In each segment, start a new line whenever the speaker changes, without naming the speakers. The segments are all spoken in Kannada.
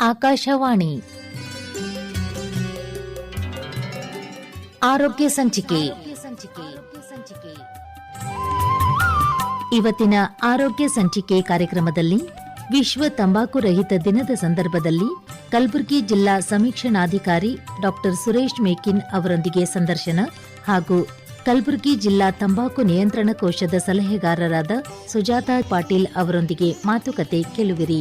ಆಕಾಶವಾಣಿ. ಆರೋಗ್ಯ ಸಂಚಿಕೆ. ಇವತ್ತಿನ ಆರೋಗ್ಯ ಸಂಚಿಕೆ ಕಾರ್ಯಕ್ರಮದಲ್ಲಿ ವಿಶ್ವ ತಂಬಾಕು ರಹಿತ ದಿನದ ಸಂದರ್ಭದಲ್ಲಿ ಕಲಬುರಗಿ ಜಿಲ್ಲಾ ಸಮೀಕ್ಷಣಾಧಿಕಾರಿ ಡಾಕ್ಟರ್ ಸುರೇಶ್ ಮೇಕಿನ್ ಅವರೊಂದಿಗೆ ಸಂದರ್ಶನ ಹಾಗೂ ಕಲಬುರಗಿ ಜಿಲ್ಲಾ ತಂಬಾಕು ನಿಯಂತ್ರಣ ಕೋಶದ ಸಲಹೆಗಾರರಾದ ಸುಜಾತಾ ಪಾಟೀಲ್ ಅವರೊಂದಿಗೆ ಮಾತುಕತೆ ಕೇಳುವಿರಿ.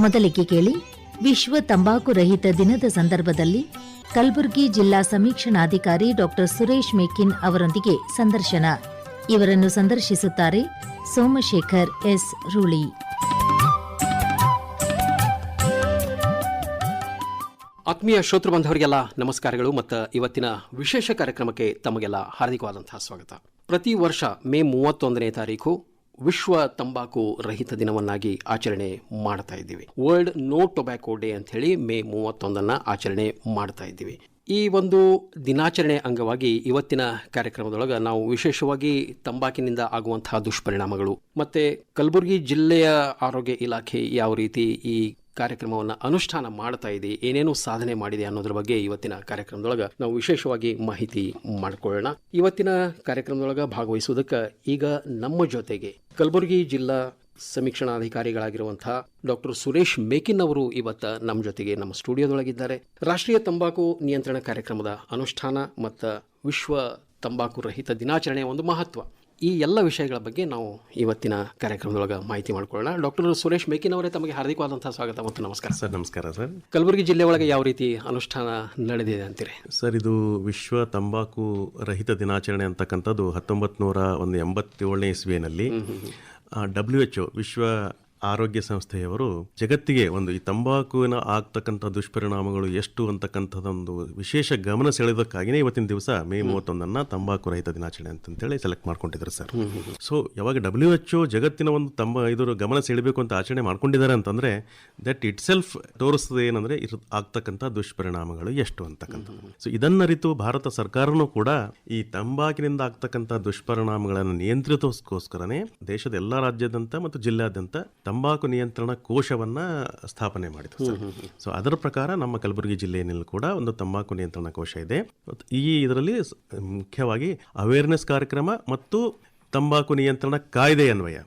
ಮೊದಲಿಗೆ ಕೇಳಿ, ವಿಶ್ವ ತಂಬಾಕು ರಹಿತ ದಿನದ ಸಂದರ್ಭದಲ್ಲಿ ಕಲಬುರಗಿ ಜಿಲ್ಲಾ ಸಮೀಕ್ಷಣಾಧಿಕಾರಿ ಡಾಕ್ಟರ್ ಸುರೇಶ್ ಮೇಕಿನ್ ಅವರೊಂದಿಗೆ ಸಂದರ್ಶನ. ಇವರನ್ನು ಸಂದರ್ಶಿಸುತ್ತಾರೆ ಸೋಮಶೇಖರ್ ಎಸ್. ರೂಳಿ.
ಆತ್ಮೀಯ ಶ್ರೋತೃ ಬಾಂಧವರಿಗೆಲ್ಲ ನಮಸ್ಕಾರಗಳು ಮತ್ತು ಇವತ್ತಿನ ವಿಶೇಷ ಕಾರ್ಯಕ್ರಮಕ್ಕೆ ತಮಗೆಲ್ಲ ಹಾರ್ದಿಕವಾದಂತಹ ಸ್ವಾಗತ. ಪ್ರತಿ ವರ್ಷ ಮೇ ಮೂವತ್ತೊಂದನೇ ತಾರೀಕು ವಿಶ್ವ ತಂಬಾಕು ರಹಿತ ದಿನವನ್ನಾಗಿ ಆಚರಣೆ ಮಾಡ್ತಾ ಇದ್ದೀವಿ. ವರ್ಲ್ಡ್ ನೋ ಟೊಬ್ಯಾಕೋ ಡೇ ಅಂತ ಹೇಳಿ ಮೇ ಮೂವತ್ತೊಂದನ್ನ ಆಚರಣೆ ಮಾಡ್ತಾ ಇದ್ದೀವಿ. ಈ ಒಂದು ದಿನಾಚರಣೆ ಅಂಗವಾಗಿ ಇವತ್ತಿನ ಕಾರ್ಯಕ್ರಮದೊಳಗೆ ನಾವು ವಿಶೇಷವಾಗಿ ತಂಬಾಕಿನಿಂದ ಆಗುವಂತಹ ದುಷ್ಪರಿಣಾಮಗಳು ಮತ್ತೆ ಕಲಬುರಗಿ ಜಿಲ್ಲೆಯ ಆರೋಗ್ಯ ಇಲಾಖೆ ಯಾವ ರೀತಿ ಈ ಕಾರ್ಯಕ್ರಮವನ್ನು ಅನುಷ್ಠಾನ ಮಾಡ್ತಾ ಇದೆ, ಏನೇನು ಸಾಧನೆ ಮಾಡಿದೆ ಅನ್ನೋದ್ರ ಬಗ್ಗೆ ಇವತ್ತಿನ ಕಾರ್ಯಕ್ರಮದೊಳಗೆ ನಾವು ವಿಶೇಷವಾಗಿ ಮಾಹಿತಿ ಮಾಡಿಕೊಳ್ಳೋಣ. ಇವತ್ತಿನ ಕಾರ್ಯಕ್ರಮದೊಳಗೆ ಭಾಗವಹಿಸುವುದಕ್ಕೆ ಈಗ ನಮ್ಮ ಜೊತೆಗೆ ಕಲಬುರಗಿ ಜಿಲ್ಲಾ ಸಮೀಕ್ಷಣಾಧಿಕಾರಿಗಳಾಗಿರುವಂತಹ ಡಾಕ್ಟರ್ ಸುರೇಶ್ ಮೇಕಿನ್ ಅವರು ಇವತ್ತ ನಮ್ಮ ಜೊತೆಗೆ ನಮ್ಮ ಸ್ಟುಡಿಯೋದೊಳಗಿದ್ದಾರೆ. ರಾಷ್ಟ್ರೀಯ ತಂಬಾಕು ನಿಯಂತ್ರಣ ಕಾರ್ಯಕ್ರಮದ ಅನುಷ್ಠಾನ ಮತ್ತು ವಿಶ್ವ ತಂಬಾಕು ರಹಿತ ದಿನಾಚರಣೆಯ ಒಂದು ಮಹತ್ವ. ಈ ಎಲ್ಲ ವಿಷಯಗಳ ಬಗ್ಗೆ ನಾವು ಇವತ್ತಿನ ಕಾರ್ಯಕ್ರಮದೊಳಗೆ ಮಾಹಿತಿ ಮಾಡ್ಕೊಳ್ಳೋಣ. ಡಾಕ್ಟರ್ ಸುರೇಶ್ ಮೇಕಿನ್ ಅವರೇ ತಮಗೆ ಹಾರ್ದಿಕವಾದಂತಹ ಸ್ವಾಗತ ಮತ್ತು ನಮಸ್ಕಾರ.
ಸರ್ ನಮಸ್ಕಾರ ಸರ್.
ಕಲಬುರಗಿ ಜಿಲ್ಲೆ ಒಳಗೆ ಯಾವ ರೀತಿ ಅನುಷ್ಠಾನ ನಡೆದಿದೆ ಅಂತೀರಿ?
ಸರ್ ಇದು ವಿಶ್ವ ತಂಬಾಕು ರಹಿತ ದಿನಾಚರಣೆ ಅಂತಕ್ಕಂಥದ್ದು ಹತ್ತೊಂಬತ್ತು ನೂರ ಒಂದು ಎಂಬತ್ತೇಳನೇ ಇಸ್ವಿಯಲ್ಲಿ. ಡಬ್ಲ್ಯೂ ಎಚ್ ವಿಶ್ವ ಆರೋಗ್ಯ ಸಂಸ್ಥೆಯವರು ಜಗತ್ತಿಗೆ ಒಂದು ಈ ತಂಬಾಕುವಿನ ಆಗ್ತಕ್ಕಂಥ ದುಷ್ಪರಿಣಾಮಗಳು ಎಷ್ಟು ಅಂತಕ್ಕಂಥದ್ದೊಂದು ವಿಶೇಷ ಗಮನ ಸೆಳೆದಕ್ಕಾಗಿಯೇ ಇವತ್ತಿನ ದಿವಸ ಮೇ ಮೂವತ್ತೊಂದನ್ನು ತಂಬಾಕು ರಹಿತ ದಿನಾಚರಣೆ ಅಂತಂತೇಳಿ ಸೆಲೆಕ್ಟ್ ಮಾಡ್ಕೊಂಡಿದ್ರು ಸರ್. ಸೊ ಯಾವಾಗ ಡಬ್ಲ್ಯೂ ಎಚ್ ಜಗತ್ತಿನ ಒಂದು ತಂಬ ಇದರ ಗಮನ ಸೆಳಿಬೇಕು ಅಂತ ಆಚರಣೆ ಮಾಡ್ಕೊಂಡಿದ್ದಾರೆ ಅಂತಂದ್ರೆ ದಟ್ ಇಟ್ ಸೆಲ್ಫ್ ತೋರಿಸ್ತದೆ ಏನಂದ್ರೆ ಇದು ಆಗ್ತಕ್ಕಂಥ ದುಷ್ಪರಿಣಾಮಗಳು ಎಷ್ಟು ಅಂತಕ್ಕಂಥದ್ದು. ಸೊ ಇದನ್ನರಿತು ಭಾರತ ಸರ್ಕಾರನೂ ಕೂಡ ಈ ತಂಬಾಕಿನಿಂದ ಆಗ್ತಕ್ಕಂಥ ದುಷ್ಪರಿಣಾಮಗಳನ್ನು ನಿಯಂತ್ರಿಸೋಸ್ಕರನೇ ದೇಶದ ಎಲ್ಲಾ ರಾಜ್ಯಾದ್ಯಂತ ಮತ್ತು ಜಿಲ್ಲಾದ್ಯಂತ ತಂಬಾಕು ನಿಯಂತ್ರಣ ಕೋಶವನ್ನ ಸ್ಥಾಪನೆ ಮಾಡಿತು ಸರ್. ಸೊ ಅದರ ಪ್ರಕಾರ ನಮ್ಮ ಕಲಬುರಗಿ ಜಿಲ್ಲೆಯಲ್ಲಿ ಕೂಡ ಒಂದು ತಂಬಾಕು ನಿಯಂತ್ರಣ ಕೋಶ ಇದೆ. ಈ ಇದರಲ್ಲಿ ಮುಖ್ಯವಾಗಿ ಅವೇರ್ನೆಸ್ ಕಾರ್ಯಕ್ರಮ ಮತ್ತು ತಂಬಾಕು ನಿಯಂತ್ರಣ ಕಾಯ್ದೆ ಅನ್ವಯ.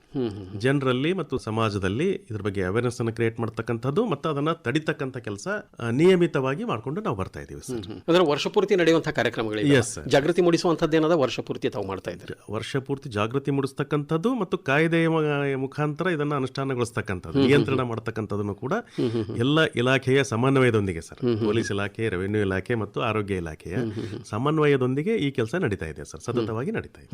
ಜನರಲ್ಲಿ ಮತ್ತು ಸಮಾಜದಲ್ಲಿ ಇದ್ರ ಬಗ್ಗೆ ಅವೇರ್ನೆಸ್ ಅನ್ನು ಕ್ರಿಯೇಟ್ ಮಾಡ್ತಕ್ಕಂಥದ್ದು ಮತ್ತು ಅದನ್ನ ತಡಿತಕ್ಕಂಥ ಕೆಲಸ ನಿಯಮಿತವಾಗಿ ಮಾಡ್ಕೊಂಡು ನಾವು ಬರ್ತಾ ಇದೀವಿ ಸರ್.
ಅಂದ್ರೆ ವರ್ಷ ಪೂರ್ತಿ ನಡೆಯುವಂತಹ ಕಾರ್ಯಕ್ರಮಗಳು
ಎಸ್
ಜಾಗೃತಿ ಮೂಡಿಸುವಂಥದ್ದು ಏನಾದ ವರ್ಷ ಪೂರ್ತಿ ತಾವು ಮಾಡ್ತಾ ಇದ್ದಾರೆ?
ವರ್ಷ ಪೂರ್ತಿ ಜಾಗೃತಿ ಮೂಡಿಸ್ತಕ್ಕಂಥದ್ದು ಮತ್ತು ಕಾಯ್ದೆಯ ಮುಖಾಂತರ ಇದನ್ನ ಅನುಷ್ಠಾನಗೊಳಿಸ್ತಕ್ಕಂಥದ್ದು ನಿಯಂತ್ರಣ ಮಾಡತಕ್ಕಂಥದ್ದನ್ನು ಕೂಡ ಎಲ್ಲ ಇಲಾಖೆಯ ಸಮನ್ವಯದೊಂದಿಗೆ ಸರ್. ಪೊಲೀಸ್ ಇಲಾಖೆ ರೆವೆನ್ಯೂ ಇಲಾಖೆ ಮತ್ತು ಆರೋಗ್ಯ ಇಲಾಖೆಯ ಸಮನ್ವಯದೊಂದಿಗೆ ಈ ಕೆಲಸ ನಡೀತಾ ಇದೆ ಸರ್. ಸತತವಾಗಿ ನಡೀತಾ ಇದೆ.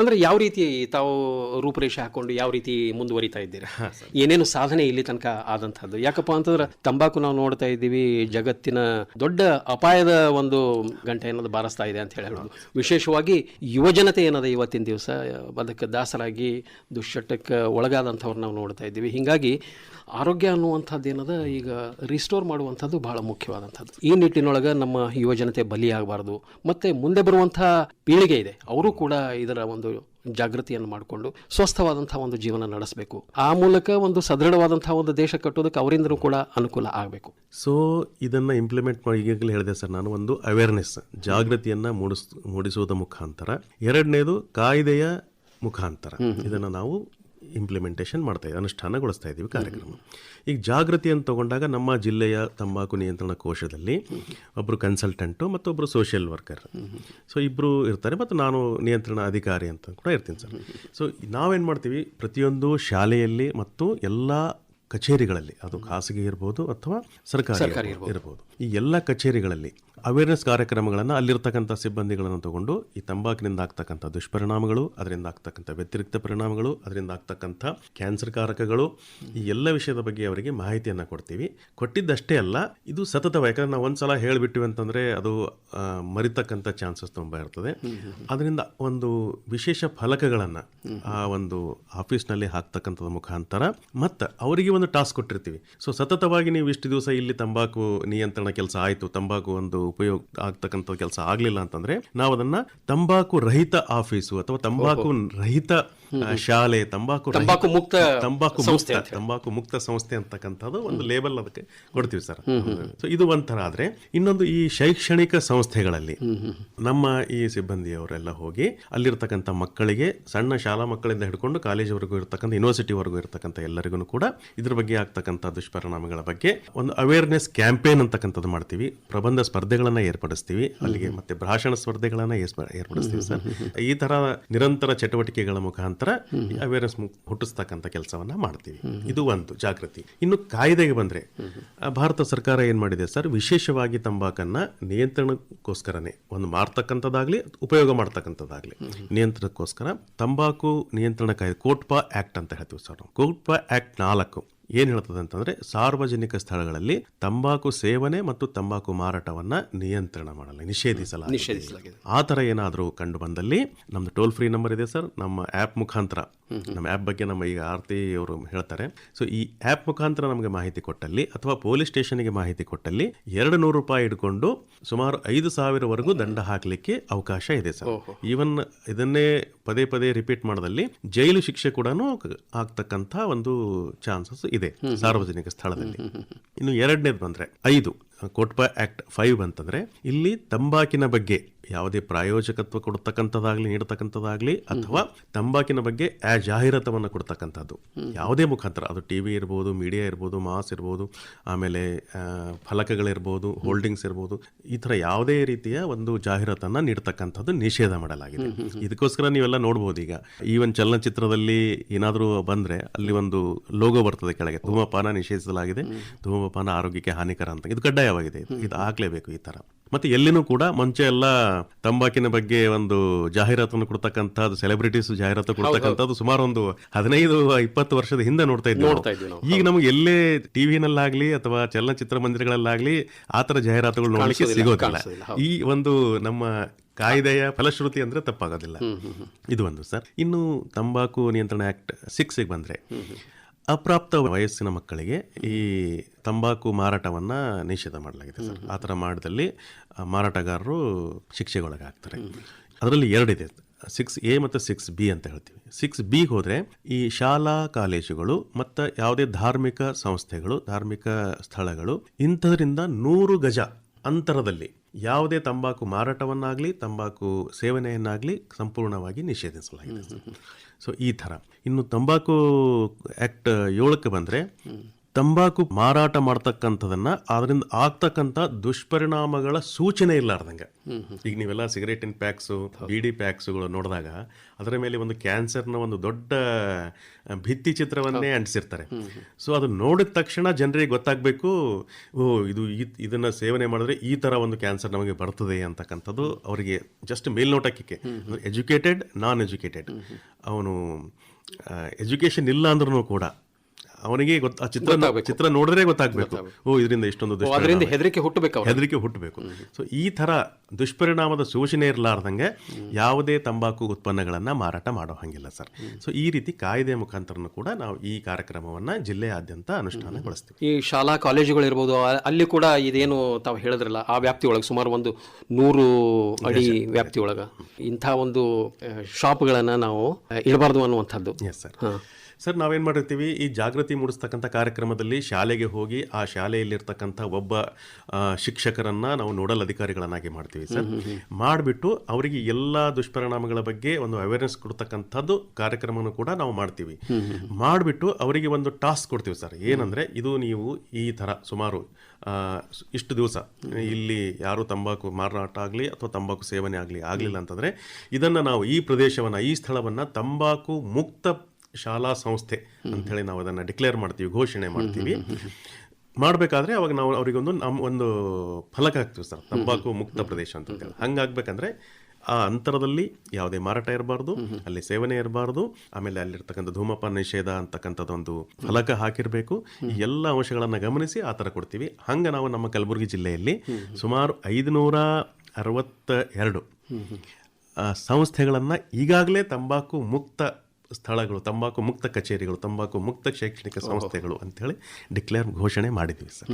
ಅಂದ್ರೆ ಯಾವ ರೀತಿ ತಾವು ರೂಪುರೇಷೆ ಹಾಕೊಂಡು ಯಾವ ರೀತಿ ಮುಂದುವರಿತಾ ಇದ್ದೀರಾ? ಏನೇನು ಸಾಧನೆ ಇಲ್ಲಿ ತನಕ ಆದಂತಹದ್ದು ಯಾಕಪ್ಪ ಅಂತಂದ್ರೆ ತಂಬಾಕು ನಾವು ನೋಡ್ತಾ ಇದ್ದೀವಿ ಜಗತ್ತಿನ ದೊಡ್ಡ ಅಪಾಯದ ಒಂದು ಗಂಟೆ ಅನ್ನೋದು ಬಾರಿಸ್ತಾ ಇದೆ ಅಂತ ಹೇಳಿ ಹೇಳ್ಬೋದು ವಿಶೇಷವಾಗಿ ಯುವಜನತೆ ಏನದ ಇವತ್ತಿನ ದಿವಸ? ಅದಕ್ಕೆ ದಾಸರಾಗಿ ದುಶ್ಚಟಕ್ಕೆ ಒಳಗಾದಂಥವ್ರು ನಾವು ನೋಡ್ತಾ ಇದ್ದೀವಿ. ಹೀಗಾಗಿ ಆರೋಗ್ಯ ಅನ್ನುವಂಥದ್ದು ಏನದ? ಈಗ ರಿಸ್ಟೋರ್ ಮಾಡುವಂಥದ್ದು ಬಹಳ ಮುಖ್ಯವಾದಂಥದ್ದು. ಈ ನಿಟ್ಟಿನೊಳಗೆ ನಮ್ಮ ಯುವಜನತೆ ಬಲಿಯಾಗಬಾರ್ದು. ಮತ್ತು ಮುಂದೆ ಬರುವಂಥ ಪೀಳಿಗೆ ಇದೆ. ಅವರು ಕೂಡ ಇದರ ಒಂದು ಜಾಗೃತಿಯನ್ನು ಮಾಡಿಕೊಂಡು ಸ್ವಸ್ಥವಾದಂಥ ಒಂದು ಜೀವನ ನಡೆಸಬೇಕು. ಆ ಮೂಲಕ ಒಂದು ಸದೃಢವಾದಂಥ ಒಂದು ದೇಶ ಕಟ್ಟೋದಕ್ಕೆ ಅವರಿಂದನೂ ಕೂಡ ಅನುಕೂಲ ಆಗಬೇಕು.
ಸೊ ಇದನ್ನು ಇಂಪ್ಲಿಮೆಂಟ್ ಮಾಡಿ ಈಗಾಗಲೇ ಹೇಳಿದೆ ಸರ್ ನಾನು ಒಂದು ಅವೇರ್ನೆಸ್ ಜಾಗೃತಿಯನ್ನ ಮೂಡಿಸ್ ಮೂಡಿಸುವುದರ ಮುಖಾಂತರ. ಎರಡನೇದು ಕಾಯ್ದೆಯ ಮುಖಾಂತರ. ಇದನ್ನು ನಾವು ಇಂಪ್ಲಿಮೆಂಟೇಷನ್ ಮಾಡ್ತಾ ಇದ್ದೀವಿ ಅನುಷ್ಠಾನಗೊಳಿಸ್ತಾ ಇದ್ದೀವಿ ಕಾರ್ಯಕ್ರಮ. ಈಗ ಜಾಗೃತಿ ಅಂತ ತಗೊಂಡಾಗ ನಮ್ಮ ಜಿಲ್ಲೆಯ ತಂಬಾಕು ನಿಯಂತ್ರಣ ಕೋಶದಲ್ಲಿ ಒಬ್ಬರು ಕನ್ಸಲ್ಟೆಂಟು ಮತ್ತು ಒಬ್ಬರು ಸೋಷಿಯಲ್ ವರ್ಕರ್ ಸೊ ಇಬ್ಬರು ಇರ್ತಾರೆ ಮತ್ತು ನಾನು ನಿಯಂತ್ರಣ ಅಧಿಕಾರಿ ಅಂತ ಕೂಡ ಇರ್ತೀನಿ ಸರ್. ಸೊ ನಾವೇನು ಮಾಡ್ತೀವಿ ಪ್ರತಿಯೊಂದು ಶಾಲೆಯಲ್ಲಿ ಮತ್ತು ಎಲ್ಲ ಕಚೇರಿಗಳಲ್ಲಿ ಅದು ಖಾಸಗಿ ಇರ್ಬೋದು ಅಥವಾ ಸರ್ಕಾರಿ ಇರ್ಬೋದು. ಈ ಎಲ್ಲ ಕಚೇರಿಗಳಲ್ಲಿ ಅವೇರ್ನೆಸ್ ಕಾರ್ಯಕ್ರಮಗಳನ್ನು ಅಲ್ಲಿರ್ತಕ್ಕಂಥ ಸಿಬ್ಬಂದಿಗಳನ್ನು ತಗೊಂಡು ಈ ತಂಬಾಕಿನಿಂದ ಆಗ್ತಕ್ಕಂಥ ದುಷ್ಪರಿಣಾಮಗಳು, ಅದರಿಂದ ಆಗ್ತಕ್ಕಂಥ ವ್ಯತಿರಿಕ್ತ ಪರಿಣಾಮಗಳು, ಅದರಿಂದ ಆಗ್ತಕ್ಕಂಥ ಕ್ಯಾನ್ಸರ್ ಕಾರಕಗಳು, ಈ ಎಲ್ಲ ವಿಷಯದ ಬಗ್ಗೆ ಅವರಿಗೆ ಮಾಹಿತಿಯನ್ನು ಕೊಡ್ತೀವಿ. ಕೊಟ್ಟಿದ್ದಷ್ಟೇ ಅಲ್ಲ, ಇದು ಸತತವಾಗಿ ಯಾಕಂದರೆ ನಾವು ಒಂದ್ಸಲ ಹೇಳಿಬಿಟ್ಟಿವಿ ಅಂತಂದರೆ ಅದು ಮರಿತಕ್ಕಂಥ ಚಾನ್ಸಸ್ ತುಂಬ ಇರ್ತದೆ. ಅದರಿಂದ ಒಂದು ವಿಶೇಷ ಫಲಕಗಳನ್ನು ಆ ಒಂದು ಆಫೀಸ್ನಲ್ಲಿ ಹಾಕ್ತಕ್ಕಂಥದ್ದು ಮುಖಾಂತರ ಮತ್ತು ಅವರಿಗೆ ಒಂದು ಟಾಸ್ಕ್ ಕೊಟ್ಟಿರ್ತೀವಿ. ಸೊ, ಸತತವಾಗಿ ನೀವು ಇಷ್ಟು ದಿವಸ ಇಲ್ಲಿ ತಂಬಾಕು ನಿಯಂತ್ರಣ ಕೆಲಸ ಆಯಿತು, ತಂಬಾಕು ಒಂದು ಉಪಯೋಗ ಆಗ್ತಕ್ಕಂಥ ಕೆಲಸ ಆಗಲಿಲ್ಲ ಅಂತಂದ್ರೆ ನಾವು ಅದನ್ನ ತಂಬಾಕು ರಹಿತ ಆಫೀಸು ಅಥವಾ ತಂಬಾಕು ರಹಿತ ಶಾಲೆ ತಂಬಾಕು
ತಂಬಾಕು ಮುಕ್ತ
ತಂಬಾಕು
ಸಂಸ್ಥೆ
ಮುಕ್ತ ತಂಬಾಕು ಮುಕ್ತ ಸಂಸ್ಥೆ ಅಂತಕ್ಕಂಥದ್ದು ಒಂದು ಲೇಬಲ್ ಅದಕ್ಕೆ ಕೊಡ್ತೀವಿ ಸರ್. ಸೊ ಇದು ಒಂಥರ ಆದ್ರೆ ಇನ್ನೊಂದು ಈ ಶೈಕ್ಷಣಿಕ ಸಂಸ್ಥೆಗಳಲ್ಲಿ ನಮ್ಮ ಈ ಸಿಬ್ಬಂದಿಯವರೆಲ್ಲ ಹೋಗಿ ಅಲ್ಲಿರ್ತಕ್ಕಂಥ ಮಕ್ಕಳಿಗೆ ಸಣ್ಣ ಶಾಲಾ ಮಕ್ಕಳಿಂದ ಹಿಡ್ಕೊಂಡು ಕಾಲೇಜ್ ಕಾಲೇಜ್ವರೆಗೂ ಇರ್ತಕ್ಕಂಥ ಯೂನಿವರ್ಸಿಟಿವರೆಗೂ ಇರ್ತಕ್ಕಂಥ ಎಲ್ಲರಿಗೂ ಕೂಡ ಇದ್ರ ಬಗ್ಗೆ ಆಗ್ತಕ್ಕಂಥ ದುಷ್ಪರಿಣಾಮಗಳ ಬಗ್ಗೆ ಒಂದು ಅವೇರ್ನೆಸ್ ಕ್ಯಾಂಪೇನ್ ಅಂತಕ್ಕಂಥದ್ದು ಮಾಡ್ತೀವಿ. ಪ್ರಬಂಧ ಸ್ಪರ್ಧೆಗಳನ್ನ ಏರ್ಪಡಿಸ್ತೀವಿ. ಅಲ್ಲಿಗೆ ಮತ್ತೆ ಭಾಷಣ ಸ್ಪರ್ಧೆಗಳನ್ನ ಏರ್ಪ- ಏರ್ಪಡಿಸ್ತೀವಿ ಸರ್. ಈ ತರ ನಿರಂತರ ಚಟುವಟಿಕೆಗಳ ಮುಖಾಂತರ ಅವೇರ್ನೆಸ್ ಹುಟ್ಟಿಸ್ತಕ್ಕಂಥ ಕೆಲಸವನ್ನ ಮಾಡ್ತೀವಿ. ಇದು ಒಂದು ಜಾಗೃತಿ. ಇನ್ನು ಕಾಯ್ದೆಗೆ ಬಂದ್ರೆ ಭಾರತ ಸರ್ಕಾರ ಏನ್ ಮಾಡಿದೆ ಸರ್? ವಿಶೇಷವಾಗಿ ತಂಬಾಕನ್ನ ನಿಯಂತ್ರಣಕ್ಕೋಸ್ಕರನೇ ಒಂದು ಮಾರ್ತಕ್ಕಂಥದ್ದಾಗ್ಲಿ ಉಪಯೋಗ ಮಾಡ್ತಕ್ಕಂಥದ್ದಾಗ್ಲಿ ನಿಯಂತ್ರಣಕ್ಕೋಸ್ಕರ ತಂಬಾಕು ನಿಯಂತ್ರಣ ಕಾಯ್ದೆ ಕೋಟ್ಪಾ ಆಕ್ಟ್ ಅಂತ ಹೇಳ್ತೀವಿ ಸರ್ ನಾವು. ಕೋಟ್ಪಾ ಆಕ್ಟ್ ನಾಲ್ಕು. ಏನ್ ಹೇಳ್ತದೆ ಅಂತಂದ್ರೆ ಸಾರ್ವಜನಿಕ ಸ್ಥಳಗಳಲ್ಲಿ ತಂಬಾಕು ಸೇವನೆ ಮತ್ತು ತಂಬಾಕು ಮಾರಾಟವನ್ನ ನಿಯಂತ್ರಣ ಮಾಡಲ್ಲ ನಿಷೇಧಿಸಲಾಗಿದೆ.
ನಿಷೇಧಿಸಲಾಗಿದೆ.
ಆ ತರ ಏನಾದರೂ ಕಂಡು ಬಂದಲ್ಲಿ ನಮ್ದು ಟೋಲ್ ಫ್ರೀ ನಂಬರ್ ಇದೆ ಸರ್ ನಮ್ಮ ಆ್ಯಪ್ ಮುಖಾಂತರ. ನಮ್ಮ ಆ್ಯಪ್ ಬಗ್ಗೆ ನಮ್ಮ ಈಗ ಆರ್ತಿ ಅವರು ಹೇಳ್ತಾರೆ. ಸೊ ಈ ಆ್ಯಪ್ ಮುಖಾಂತರ ನಮಗೆ ಮಾಹಿತಿ ಕೊಟ್ಟಲ್ಲಿ ಅಥವಾ ಪೊಲೀಸ್ ಸ್ಟೇಷನ್ಗೆ ಮಾಹಿತಿ ಕೊಟ್ಟಲ್ಲಿ ಎರಡು ನೂರು ರೂಪಾಯಿ ಇಟ್ಕೊಂಡು ಸುಮಾರು ಐದು ಸಾವಿರವರೆಗೂ ದಂಡ ಹಾಕಲಿಕ್ಕೆ ಅವಕಾಶ ಇದೆ ಸರ್. ಈವನ್ ಇದನ್ನೇ ಪದೇ ಪದೇ ರಿಪೀಟ್ ಮಾಡದಲ್ಲಿ ಜೈಲು ಶಿಕ್ಷೆ ಕೂಡ ಆಗ್ತಕ್ಕಂಥ ಒಂದು ಚಾನ್ಸಸ್ ಇದೆ. ಸಾರ್ವಜನಿಕ ಸ್ಥಳದಲ್ಲಿ. ಇನ್ನು ಎರಡನೇದು ಬಂದ್ರೆ ಐದು ಕೋಟ್ಪಾ ಆಕ್ಟ್ ಫೈವ್ ಅಂತಂದ್ರೆ ಇಲ್ಲಿ ತಂಬಾಕಿನ ಬಗ್ಗೆ ಯಾವುದೇ ಪ್ರಾಯೋಜಕತ್ವ ಕೊಡ್ತಕ್ಕಂಥದ್ದಾಗಲಿ ನೀಡ್ತಕ್ಕಂಥದ್ದಾಗಲಿ ಅಥವಾ ತಂಬಾಕಿನ ಬಗ್ಗೆ ಆ ಜಾಹೀರಾತವನ್ನು ಕೊಡ್ತಕ್ಕಂಥದ್ದು ಯಾವುದೇ ಮುಖಾಂತರ ಅದು ಟಿ ವಿ ಇರ್ಬೋದು ಮೀಡಿಯಾ ಇರ್ಬೋದು ಮಾಸ್ ಇರ್ಬೋದು ಆಮೇಲೆ ಫಲಕಗಳಿರ್ಬೋದು ಹೋಲ್ಡಿಂಗ್ಸ್ ಇರ್ಬೋದು ಈ ಥರ ಯಾವುದೇ ರೀತಿಯ ಒಂದು ಜಾಹೀರಾತನ್ನು ನೀಡ್ತಕ್ಕಂಥದ್ದು ನಿಷೇಧ ಮಾಡಲಾಗಿದೆ. ಇದಕ್ಕೋಸ್ಕರ ನೀವೆಲ್ಲ ನೋಡ್ಬೋದು ಈಗ. ಈ ಒಂದು ಚಲನಚಿತ್ರದಲ್ಲಿ ಏನಾದರೂ ಬಂದರೆ ಅಲ್ಲಿ ಒಂದು ಲೋಗೋ ಬರ್ತದೆ ಕೆಳಗೆ. ಧೂಮಪಾನ ನಿಷೇಧಿಸಲಾಗಿದೆ. ಧೂಮಪಾನ ಆರೋಗ್ಯಕ್ಕೆ ಹಾನಿಕರ ಅಂತ. ಇದು ಕಡ್ಡಾಯವಾಗಿದೆ. ಇದು- ಆಗಲೇಬೇಕು ಈ ತರ ಮತ್ತೆ ಎಲ್ಲಿನೂ ಕೂಡ ಮುಂಚೆ ಎಲ್ಲ ತಂಬಾಕಿನ ಬಗ್ಗೆ ಒಂದು ಜಾಹೀರಾತನ್ನು ಕೊಡ್ತಕ್ಕಂಥದ್ದು ಸೆಲೆಬ್ರಿಟೀಸ್ ಜಾಹೀರಾತು ಕೊಡ್ತಕ್ಕಂಥದ್ದು ಸುಮಾರು ಒಂದು ಹದಿನೈದು ಇಪ್ಪತ್ತು ವರ್ಷದ ಹಿಂದೆ ನೋಡ್ತಾ
ಇದ್ದೀವಿ.
ಈಗ ನಮಗೆ ಎಲ್ಲೇ ಟಿವಿನಲ್ಲಾಗ್ಲಿ ಅಥವಾ ಚಲನಚಿತ್ರ ಮಂದಿರಗಳಲ್ಲಾಗ್ಲಿ ಆತರ ತರ ಜಾಹೀರಾತುಗಳು ನೋಡಲಿಕ್ಕೆ ಸಿಗೋದಿಲ್ಲ. ಈ ಒಂದು ನಮ್ಮ ಕಾಯ್ದೆಯ ಫಲಶ್ರುತಿ ಅಂದ್ರೆ ತಪ್ಪಾಗೋದಿಲ್ಲ. ಇದು ಒಂದು ಸರ್. ಇನ್ನು ತಂಬಾಕು ನಿಯಂತ್ರಣ ಆಕ್ಟ್ ಸಿಕ್ಸ್ ಬಂದ್ರೆ ಅಪ್ರಾಪ್ತ ವಯಸ್ಸಿನ ಮಕ್ಕಳಿಗೆ ಈ ತಂಬಾಕು ಮಾರಾಟವನ್ನು ನಿಷೇಧ ಮಾಡಲಾಗಿದೆ ಸರ್. ಆ ಥರ ಮಾಡಿದಲ್ಲಿ ಮಾರಾಟಗಾರರು ಶಿಕ್ಷೆಗೊಳಗಾಗ್ತಾರೆ. ಅದರಲ್ಲಿ ಎರಡಿದೆ. ಸಿಕ್ಸ್ ಎ ಮತ್ತು ಸಿಕ್ಸ್ ಬಿ ಅಂತ ಹೇಳ್ತೀವಿ. ಸಿಕ್ಸ್ ಬಿ ಹೋದರೆ ಈ ಶಾಲಾ ಕಾಲೇಜುಗಳು ಮತ್ತು ಯಾವುದೇ ಧಾರ್ಮಿಕ ಸಂಸ್ಥೆಗಳು, ಧಾರ್ಮಿಕ ಸ್ಥಳಗಳು, ಇಂಥದ್ರಿಂದ ನೂರು ಗಜ ಅಂತರದಲ್ಲಿ ಯಾವುದೇ ತಂಬಾಕು ಮಾರಾಟವನ್ನಾಗಲಿ, ತಂಬಾಕು ಸೇವನೆಯನ್ನಾಗಲಿ ಸಂಪೂರ್ಣವಾಗಿ ನಿಷೇಧಿಸಲಾಗಿದೆ ಸೊ ಈ ಥರ. ಇನ್ನು ತಂಬಾಕು ಆ್ಯಕ್ಟ್ ಏಳಕ್ಕೆ ಬಂದರೆ ತಂಬಾಕು ಮಾರಾಟ ಮಾಡ್ತಕ್ಕಂಥದನ್ನ ಅದರಿಂದ ಆಗ್ತಕ್ಕಂಥ ದುಷ್ಪರಿಣಾಮಗಳ ಸೂಚನೆ ಇಲ್ಲಾರ್ದಂಗೆ ಈಗ ನೀವೆಲ್ಲ ಸಿಗರೇಟಿನ ಪ್ಯಾಕ್ಸು ಬಿಡಿ ಪ್ಯಾಕ್ಸುಗಳು ನೋಡಿದಾಗ ಅದರ ಮೇಲೆ ಒಂದು ಕ್ಯಾನ್ಸರ್ನ ಒಂದು ದೊಡ್ಡ ಭಿತ್ತಿ ಚಿತ್ರವನ್ನೇ ಅಂಟಿಸಿರ್ತಾರೆ. ಸೊ ಅದು ನೋಡಿದ ತಕ್ಷಣ ಜನರಿಗೆ ಗೊತ್ತಾಗಬೇಕು ಓ ಇದು ಈ- ಇದನ್ನ ಸೇವನೆ ಮಾಡಿದ್ರೆ ಈ ತರ ಒಂದು ಕ್ಯಾನ್ಸರ್ ನಮಗೆ ಬರ್ತದೆ ಅಂತಕ್ಕಂಥದ್ದು ಅವರಿಗೆ ಜಸ್ಟ್ ಮೇಲ್ನೋಟಕ್ಕೆ ಎಜುಕೇಟೆಡ್ ನಾನ್ ಎಜುಕೇಟೆಡ್ ಅವನು ಎಜುಕೇಶನ್ ಇಲ್ಲ ಅಂದ್ರೂ ಕೂಡ ಅವನಿಗೆ ಗೊತ್ತ ಆ ಚಿತ್ರ ಚಿತ್ರ ನೋಡಿದ್ರೆ ಗೊತ್ತಾಗಬೇಕು. ಓ ಇದರಿಂದ ಇಷ್ಟೊಂದು
ಅದರಿಂದ ಹೆದರಿಕೆ ಹುಟ್ಟಬೇಕು
ಹೆದರಿಕೆ ಹುಟ್ಟಬೇಕು. ಸೊ ಈ ತರ ದುಷ್ಪರಿಣಾಮದ ಸೂಚನೆ ಇರಲಾರ್ದಂಗೆ ಯಾವುದೇ ತಂಬಾಕು ಉತ್ಪನ್ನಗಳನ್ನ ಮಾರಾಟ ಮಾಡೋ ಹಂಗಿಲ್ಲ ಸರ್. ಸೊ ಈ ರೀತಿ ಕಾಯ್ದೆ ಮುಖಾಂತರನೂ ಕೂಡ ನಾವು ಈ ಕಾರ್ಯಕ್ರಮವನ್ನ ಜಿಲ್ಲೆಯಾದ್ಯಂತ ಅನುಷ್ಠಾನಗೊಳಿಸ್ತೀವಿ.
ಈ ಶಾಲಾ ಕಾಲೇಜುಗಳು ಇರ್ಬೋದು ಅಲ್ಲಿ ಕೂಡ ಇದೇನು ತಾವು ಹೇಳಿದ್ರಲ್ಲ ಆ ವ್ಯಾಪ್ತಿ ಒಳಗೆ ಸುಮಾರು ಒಂದು ನೂರು ಅಡಿ ವ್ಯಾಪ್ತಿ ಒಳಗ ಇಂಥ ಒಂದು ಶಾಪ್ಗಳನ್ನು ನಾವು ಇಡಬಾರ್ದು ಅನ್ನುವಂಥದ್ದು.
ಎಸ್ ಸರ್ ಸರ್ ನಾವೇನು ಮಾಡಿರ್ತೀವಿ ಈ ಜಾಗೃತಿ ಮೂಡಿಸ್ತಕ್ಕಂಥ ಕಾರ್ಯಕ್ರಮದಲ್ಲಿ ಶಾಲೆಗೆ ಹೋಗಿ ಆ ಶಾಲೆಯಲ್ಲಿರ್ತಕ್ಕಂಥ ಒಬ್ಬ ಶಿಕ್ಷಕರನ್ನು ನಾವು ನೋಡಲ್ ಅಧಿಕಾರಿಗಳನ್ನಾಗಿ ಮಾಡ್ತೀವಿ ಸರ್. ಮಾಡಿಬಿಟ್ಟು ಅವರಿಗೆ ಎಲ್ಲ ದುಷ್ಪರಿಣಾಮಗಳ ಬಗ್ಗೆ ಒಂದು ಅವೇರ್ನೆಸ್ ಕೊಡ್ತಕ್ಕಂಥದ್ದು ಕಾರ್ಯಕ್ರಮವನ್ನು ಕೂಡ ನಾವು ಮಾಡ್ತೀವಿ. ಮಾಡಿಬಿಟ್ಟು ಅವರಿಗೆ ಒಂದು ಟಾಸ್ಕ್ ಕೊಡ್ತೀವಿ ಸರ್. ಏನಂದರೆ ಇದು ನೀವು ಈ ಥರ ಸುಮಾರು ಇಷ್ಟು ದಿವಸ ಇಲ್ಲಿ ಯಾರು ತಂಬಾಕು ಮಾರಾಟ ಆಗಲಿ ಅಥವಾ ತಂಬಾಕು ಸೇವನೆ ಆಗಲಿ ಆಗಲಿಲ್ಲ ಅಂತಂದರೆ ಇದನ್ನು ನಾವು ಈ ಪ್ರದೇಶವನ್ನು ಈ ಸ್ಥಳವನ್ನು ತಂಬಾಕು ಮುಕ್ತ ಶಾಲಾ ಸಂಸ್ಥೆ ಅಂಥೇಳಿ ನಾವು ಅದನ್ನು ಡಿಕ್ಲೇರ್ ಮಾಡ್ತೀವಿ ಘೋಷಣೆ ಮಾಡ್ತೀವಿ. ಮಾಡಬೇಕಾದ್ರೆ ಅವಾಗ ನಾವು ಅವರಿಗೊಂದು ನಮ್ಮ ಒಂದು ಫಲಕ ಹಾಕ್ತೀವಿ ಸರ್ ತಂಬಾಕು ಮುಕ್ತ ಪ್ರದೇಶ ಅಂತ ಹೇಳಿ. ಹಂಗಾಗ್ಬೇಕಂದ್ರೆ ಆ ಅಂತರದಲ್ಲಿ ಯಾವುದೇ ಮಾರಾಟ ಇರಬಾರ್ದು ಅಲ್ಲಿ ಸೇವನೆ ಇರಬಾರ್ದು ಆಮೇಲೆ ಅಲ್ಲಿರ್ತಕ್ಕಂಥ ಧೂಮಪಾನ ನಿಷೇಧ ಅಂತಕ್ಕಂಥದ್ದೊಂದು ಫಲಕ ಹಾಕಿರಬೇಕು. ಈ ಎಲ್ಲ ಅಂಶಗಳನ್ನು ಗಮನಿಸಿ ಆ ಥರ ಕೊಡ್ತೀವಿ. ಹಂಗೆ ನಾವು ನಮ್ಮ ಕಲಬುರಗಿ ಜಿಲ್ಲೆಯಲ್ಲಿ ಸುಮಾರು ಐದುನೂರ ಅರವತ್ತ ಎರಡು ಸಂಸ್ಥೆಗಳನ್ನ ಈಗಾಗಲೇ ತಂಬಾಕು ಮುಕ್ತ ಸ್ಥಳಗಳು ತಂಬಾಕು ಮುಕ್ತ ಕಚೇರಿಗಳು ತಂಬಾಕು ಮುಕ್ತ ಶೈಕ್ಷಣಿಕ ಸಂಸ್ಥೆಗಳು ಅಂತೇಳಿ ಡಿಕ್ಲೇರ್ ಘೋಷಣೆ ಮಾಡಿದ್ವಿ ಸರ್.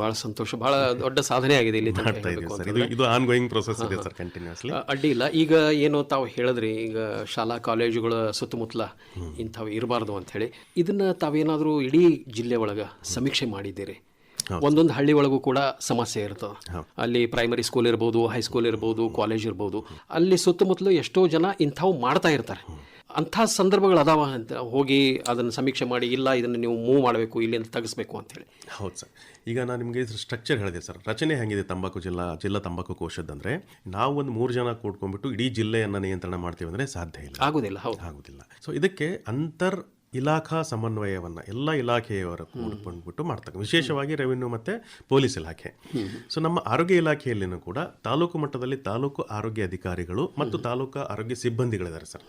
ಭಾಳ ಸಂತೋಷ. ಭಾಳ ದೊಡ್ಡ ಸಾಧನೆ ಆಗಿದೆ ಇಲ್ಲಿ
ಮಾಡ್ತಾ ಇದೀವಿ ಸರ್. ಇದು ಇದು ಆನ್ ಗೋಯಿಂಗ್ ಪ್ರೊಸೆಸ್ ಇದೆ ಸರ್ ಕಂಟಿನ್ಯೂಸ್ಲಿ
ಅಡ್ಡಿ ಇಲ್ಲ. ಈಗ ಏನು ತಾವು ಹೇಳಿದ್ರಿ ಈಗ ಶಾಲಾ ಕಾಲೇಜುಗಳ ಸುತ್ತಮುತ್ತಲ ಇಂಥವು ಇರಬಾರ್ದು ಅಂತ ಹೇಳಿ ಇದನ್ನ ತಾವೇನಾದರೂ ಇಡೀ ಜಿಲ್ಲೆ ಒಳಗೆ ಸಮೀಕ್ಷೆ ಮಾಡಿದ್ದೀರಿ? ಒಂದೊಂದು ಹಳ್ಳಿ ಒಳಗೂ ಕೂಡ ಸಮಸ್ಯೆ ಇರ್ತದೆ. ಅಲ್ಲಿ ಪ್ರೈಮರಿ ಸ್ಕೂಲ್ ಇರ್ಬೋದು ಹೈಸ್ಕೂಲ್ ಇರ್ಬೋದು ಕಾಲೇಜ್ ಇರ್ಬೋದು. ಅಲ್ಲಿ ಸುತ್ತಮುತ್ತಲು ಎಷ್ಟೋ ಜನ ಇಂಥವು ಮಾಡ್ತಾ ಇರ್ತಾರೆ. ಅಂಥ ಸಂದರ್ಭಗಳು ಅದಾವ ಅಂತ ಹೋಗಿ ಅದನ್ನು ಸಮೀಕ್ಷೆ ಮಾಡಿ ಇಲ್ಲ ಇದನ್ನು ನೀವು ಮೂವ್ ಮಾಡಬೇಕು ಇಲ್ಲಿಂದ ತೆಗೆಸ್ಬೇಕು ಅಂತೇಳಿ.
ಹೌದು ಸರ್. ಈಗ ನಾನು ನಿಮಗೆ ಸ್ಟ್ರಕ್ಚರ್ ಹೇಳಿದೆ ಸರ್. ರಚನೆ ಹೇಗಿದೆ ತಂಬಾಕು ಜಿಲ್ಲಾ ಜಿಲ್ಲಾ ತಂಬಾಕು ಕೋಶದಂದ್ರೆ ನಾವು ಒಂದು ಮೂರು ಜನ ಕೂಡ್ಕೊಂಡ್ಬಿಟ್ಟು ಇಡೀ ಜಿಲ್ಲೆಯನ್ನು ನಿಯಂತ್ರಣ ಮಾಡ್ತೀವಿ ಅಂದರೆ ಸಾಧ್ಯ ಇಲ್ಲ.
ಆಗೋದಿಲ್ಲ ಹೌದು.
ಆಗೋದಿಲ್ಲ. ಸೊ ಇದಕ್ಕೆ ಅಂತರ್ ಇಲಾಖಾ ಸಮನ್ವಯವನ್ನು ಎಲ್ಲ ಇಲಾಖೆಯವರ ಕೂಡ್ಕೊಂಡ್ಬಿಟ್ಟು ಮಾಡ್ತಾರೆ ವಿಶೇಷವಾಗಿ ರೆವಿನ್ಯೂ ಮತ್ತು ಪೊಲೀಸ್ ಇಲಾಖೆ. ಸೊ ನಮ್ಮ ಆರೋಗ್ಯ ಇಲಾಖೆಯಲ್ಲಿನೂ ಕೂಡ ತಾಲೂಕು ಮಟ್ಟದಲ್ಲಿ ತಾಲೂಕು ಆರೋಗ್ಯ ಅಧಿಕಾರಿಗಳು ಮತ್ತು ತಾಲೂಕು ಆರೋಗ್ಯ ಸಿಬ್ಬಂದಿಗಳಿದ್ದಾರೆ ಸರ್.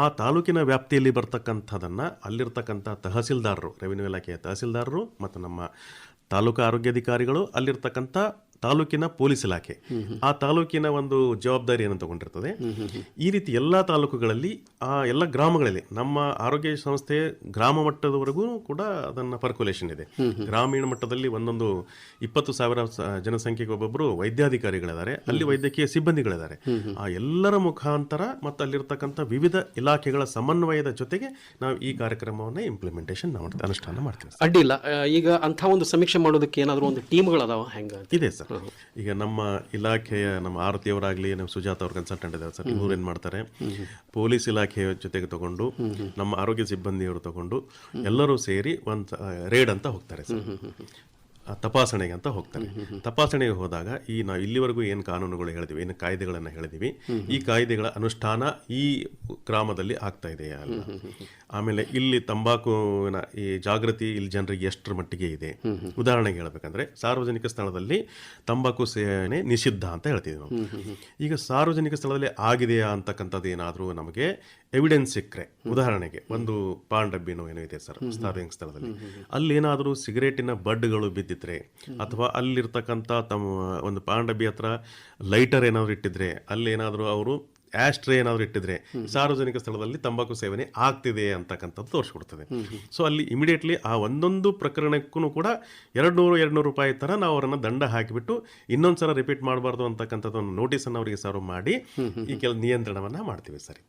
ಆ ತಾಲೂಕಿನ ವ್ಯಾಪ್ತಿಯಲ್ಲಿ ಬರ್ತಕ್ಕಂಥದನ್ನು ಅಲ್ಲಿರ್ತಕ್ಕಂಥ ತಹಸೀಲ್ದಾರರು ರೆವಿನ್ಯೂ ಇಲಾಖೆಯ ತಹಸೀಲ್ದಾರರು ಮತ್ತು ನಮ್ಮ ತಾಲೂಕು ಆರೋಗ್ಯಾಧಿಕಾರಿಗಳು ಅಲ್ಲಿರ್ತಕ್ಕಂಥ ತಾಲೂಕಿನ ಪೊಲೀಸ್ ಇಲಾಖೆ. ಆ ತಾಲೂಕಿನ ಒಂದು ಜವಾಬ್ದಾರಿಯನ್ನು ತಗೊಂಡಿರ್ತದೆ. ಈ ರೀತಿ ಎಲ್ಲ ತಾಲೂಕುಗಳಲ್ಲಿ ಆ ಎಲ್ಲ ಗ್ರಾಮಗಳಲ್ಲಿ ನಮ್ಮ ಆರೋಗ್ಯ ಸಂಸ್ಥೆ ಗ್ರಾಮ ಮಟ್ಟದವರೆಗೂ ಕೂಡ ಅದನ್ನ ಪರ್ಕುಲೇಷನ್ ಇದೆ. ಗ್ರಾಮೀಣ ಮಟ್ಟದಲ್ಲಿ ಒಂದೊಂದು ಇಪ್ಪತ್ತು ಸಾವಿರ ಜನಸಂಖ್ಯೆಗೆ ಒಬ್ಬೊಬ್ಬರು ವೈದ್ಯಾಧಿಕಾರಿಗಳಿದ್ದಾರೆ. ಅಲ್ಲಿ ವೈದ್ಯಕೀಯ ಸಿಬ್ಬಂದಿಗಳಿದ್ದಾರೆ. ಆ ಎಲ್ಲರ ಮುಖಾಂತರ ಮತ್ತು ಅಲ್ಲಿರ್ತಕ್ಕಂಥ ವಿವಿಧ ಇಲಾಖೆಗಳ ಸಮನ್ವಯದ ಜೊತೆಗೆ ನಾವು ಈ ಕಾರ್ಯಕ್ರಮವನ್ನು ಇಂಪ್ಲಿಮೆಂಟೇಷನ್ ಅನುಷ್ಠಾನ ಮಾಡ್ತೀವಿ.
ಅಡ್ಡಿಲ್ಲ ಈಗ ಅಂಥ ಒಂದು ಸಮೀಕ್ಷೆ ಮಾಡೋದಕ್ಕೆ ಏನಾದರೂ ಒಂದು ಟೀಮ್ಗಳು ಅದಾವ ಹೆಂಗ
ಇದೆ ಸರ್. ಈಗ ನಮ್ಮ ಇಲಾಖೆಯ, ನಮ್ಮ ಆರತಿಯವರಾಗಲಿ, ನಮ್ಮ ಸುಜಾತ ಅವ್ರ ಕನ್ಸಲ್ಟೆಂಟ್ ಇದ್ದಾರೆ ಸರ್. ಇವ್ರು ಏನು ಮಾಡ್ತಾರೆ? ಪೊಲೀಸ್ ಇಲಾಖೆಯ ಜೊತೆಗೆ ತಗೊಂಡು, ನಮ್ಮ ಆರೋಗ್ಯ ಸಿಬ್ಬಂದಿಯವರು ತಗೊಂಡು, ಎಲ್ಲರೂ ಸೇರಿ ಒಂದು ರೇಡ್ ಅಂತ ಹೋಗ್ತಾರೆ ಸರ್. ತಪಾಸಣೆಗೆ ಅಂತ ಹೋಗ್ತಾರೆ. ತಪಾಸಣೆಗೆ ಹೋದಾಗ ಈ ನಾವು ಇಲ್ಲಿವರೆಗೂ ಏನು ಕಾನೂನುಗಳು ಹೇಳಿದ್ವಿ, ಏನು ಕಾಯ್ದೆಗಳನ್ನು ಹೇಳಿದೀವಿ, ಈ ಕಾಯ್ದೆಗಳ ಅನುಷ್ಠಾನ ಈ ಗ್ರಾಮದಲ್ಲಿ ಆಗ್ತಾ ಇದೆಯಾ ಅಲ್ಲ? ಆಮೇಲೆ ಇಲ್ಲಿ ತಂಬಾಕುವಿನ ಈ ಜಾಗೃತಿ ಇಲ್ಲಿ ಜನರಿಗೆ ಎಷ್ಟರ ಮಟ್ಟಿಗೆ ಇದೆ? ಉದಾಹರಣೆಗೆ ಹೇಳಬೇಕಂದ್ರೆ ಸಾರ್ವಜನಿಕ ಸ್ಥಳದಲ್ಲಿ ತಂಬಾಕು ಸೇವನೆ ನಿಷಿದ್ಧ ಅಂತ ಹೇಳ್ತೀವಿ ನಾವು. ಈಗ ಸಾರ್ವಜನಿಕ ಸ್ಥಳದಲ್ಲಿ ಆಗಿದೆಯಾ ಅಂತಕ್ಕಂಥದ್ದು ಏನಾದರೂ ನಮಗೆ ಎವಿಡೆನ್ಸ್ ಸಿಕ್ಕರೆ, ಉದಾಹರಣೆಗೆ ಒಂದು ಪಾನ್ ಡಬ್ಬಿನೋ ಏನೋ ಇದೆ ಸರ್ ಸಾರ್ವಜನಿಕ ಸ್ಥಳದಲ್ಲಿ. ಅಲ್ಲಿ ಏನಾದರೂ ಸಿಗರೇಟಿನ ಬಡ್ಗಳು ಬಿದ್ದಿದ್ರೆ ಅಥವಾ ಅಲ್ಲಿರ್ತಕ್ಕಂಥ ತಮ್ಮ ಒಂದು ಪಾಂಡಬಿ ಹತ್ರ ಲೈಟರ್ ಏನಾದರೂ ಇಟ್ಟಿದ್ರೆ ಅಲ್ಲಿ ಏನಾದರೂ ಅವರು ಆಸ್ಟ್ರೇ ಏನಾದರೂ ಇಟ್ಟಿದ್ರೆ ಸಾರ್ವಜನಿಕ ಸ್ಥಳದಲ್ಲಿ ತಂಬಾಕು ಸೇವನೆ ಆಗ್ತಿದೆ ಅಂತಕ್ಕಂಥದ್ದು ತೋರಿಸ್ಕೊಡ್ತದೆ. ಸೊ ಅಲ್ಲಿ ಇಮಿಡಿಯೇಟ್ಲಿ ಆ ಒಂದೊಂದು ಪ್ರಕರಣಕ್ಕೂ ಕೂಡ ಎರಡು ನೂರು ಎರಡು ನೂರು ರೂಪಾಯಿ ಥರ ನಾವು ಅವರನ್ನು ದಂಡ ಹಾಕಿಬಿಟ್ಟು ಇನ್ನೊಂದು ಸಲ ರಿಪೀಟ್ ಮಾಡಬಾರ್ದು ಅಂತಕ್ಕಂಥದ್ದು ಒಂದು ನೋಟಿಸನ್ನು ಅವರಿಗೆ ಸರ್ವ್ ಮಾಡಿ ಈ ಕೆಲ ನಿಯಂತ್ರಣವನ್ನು ಮಾಡ್ತೀವಿ ಸರ್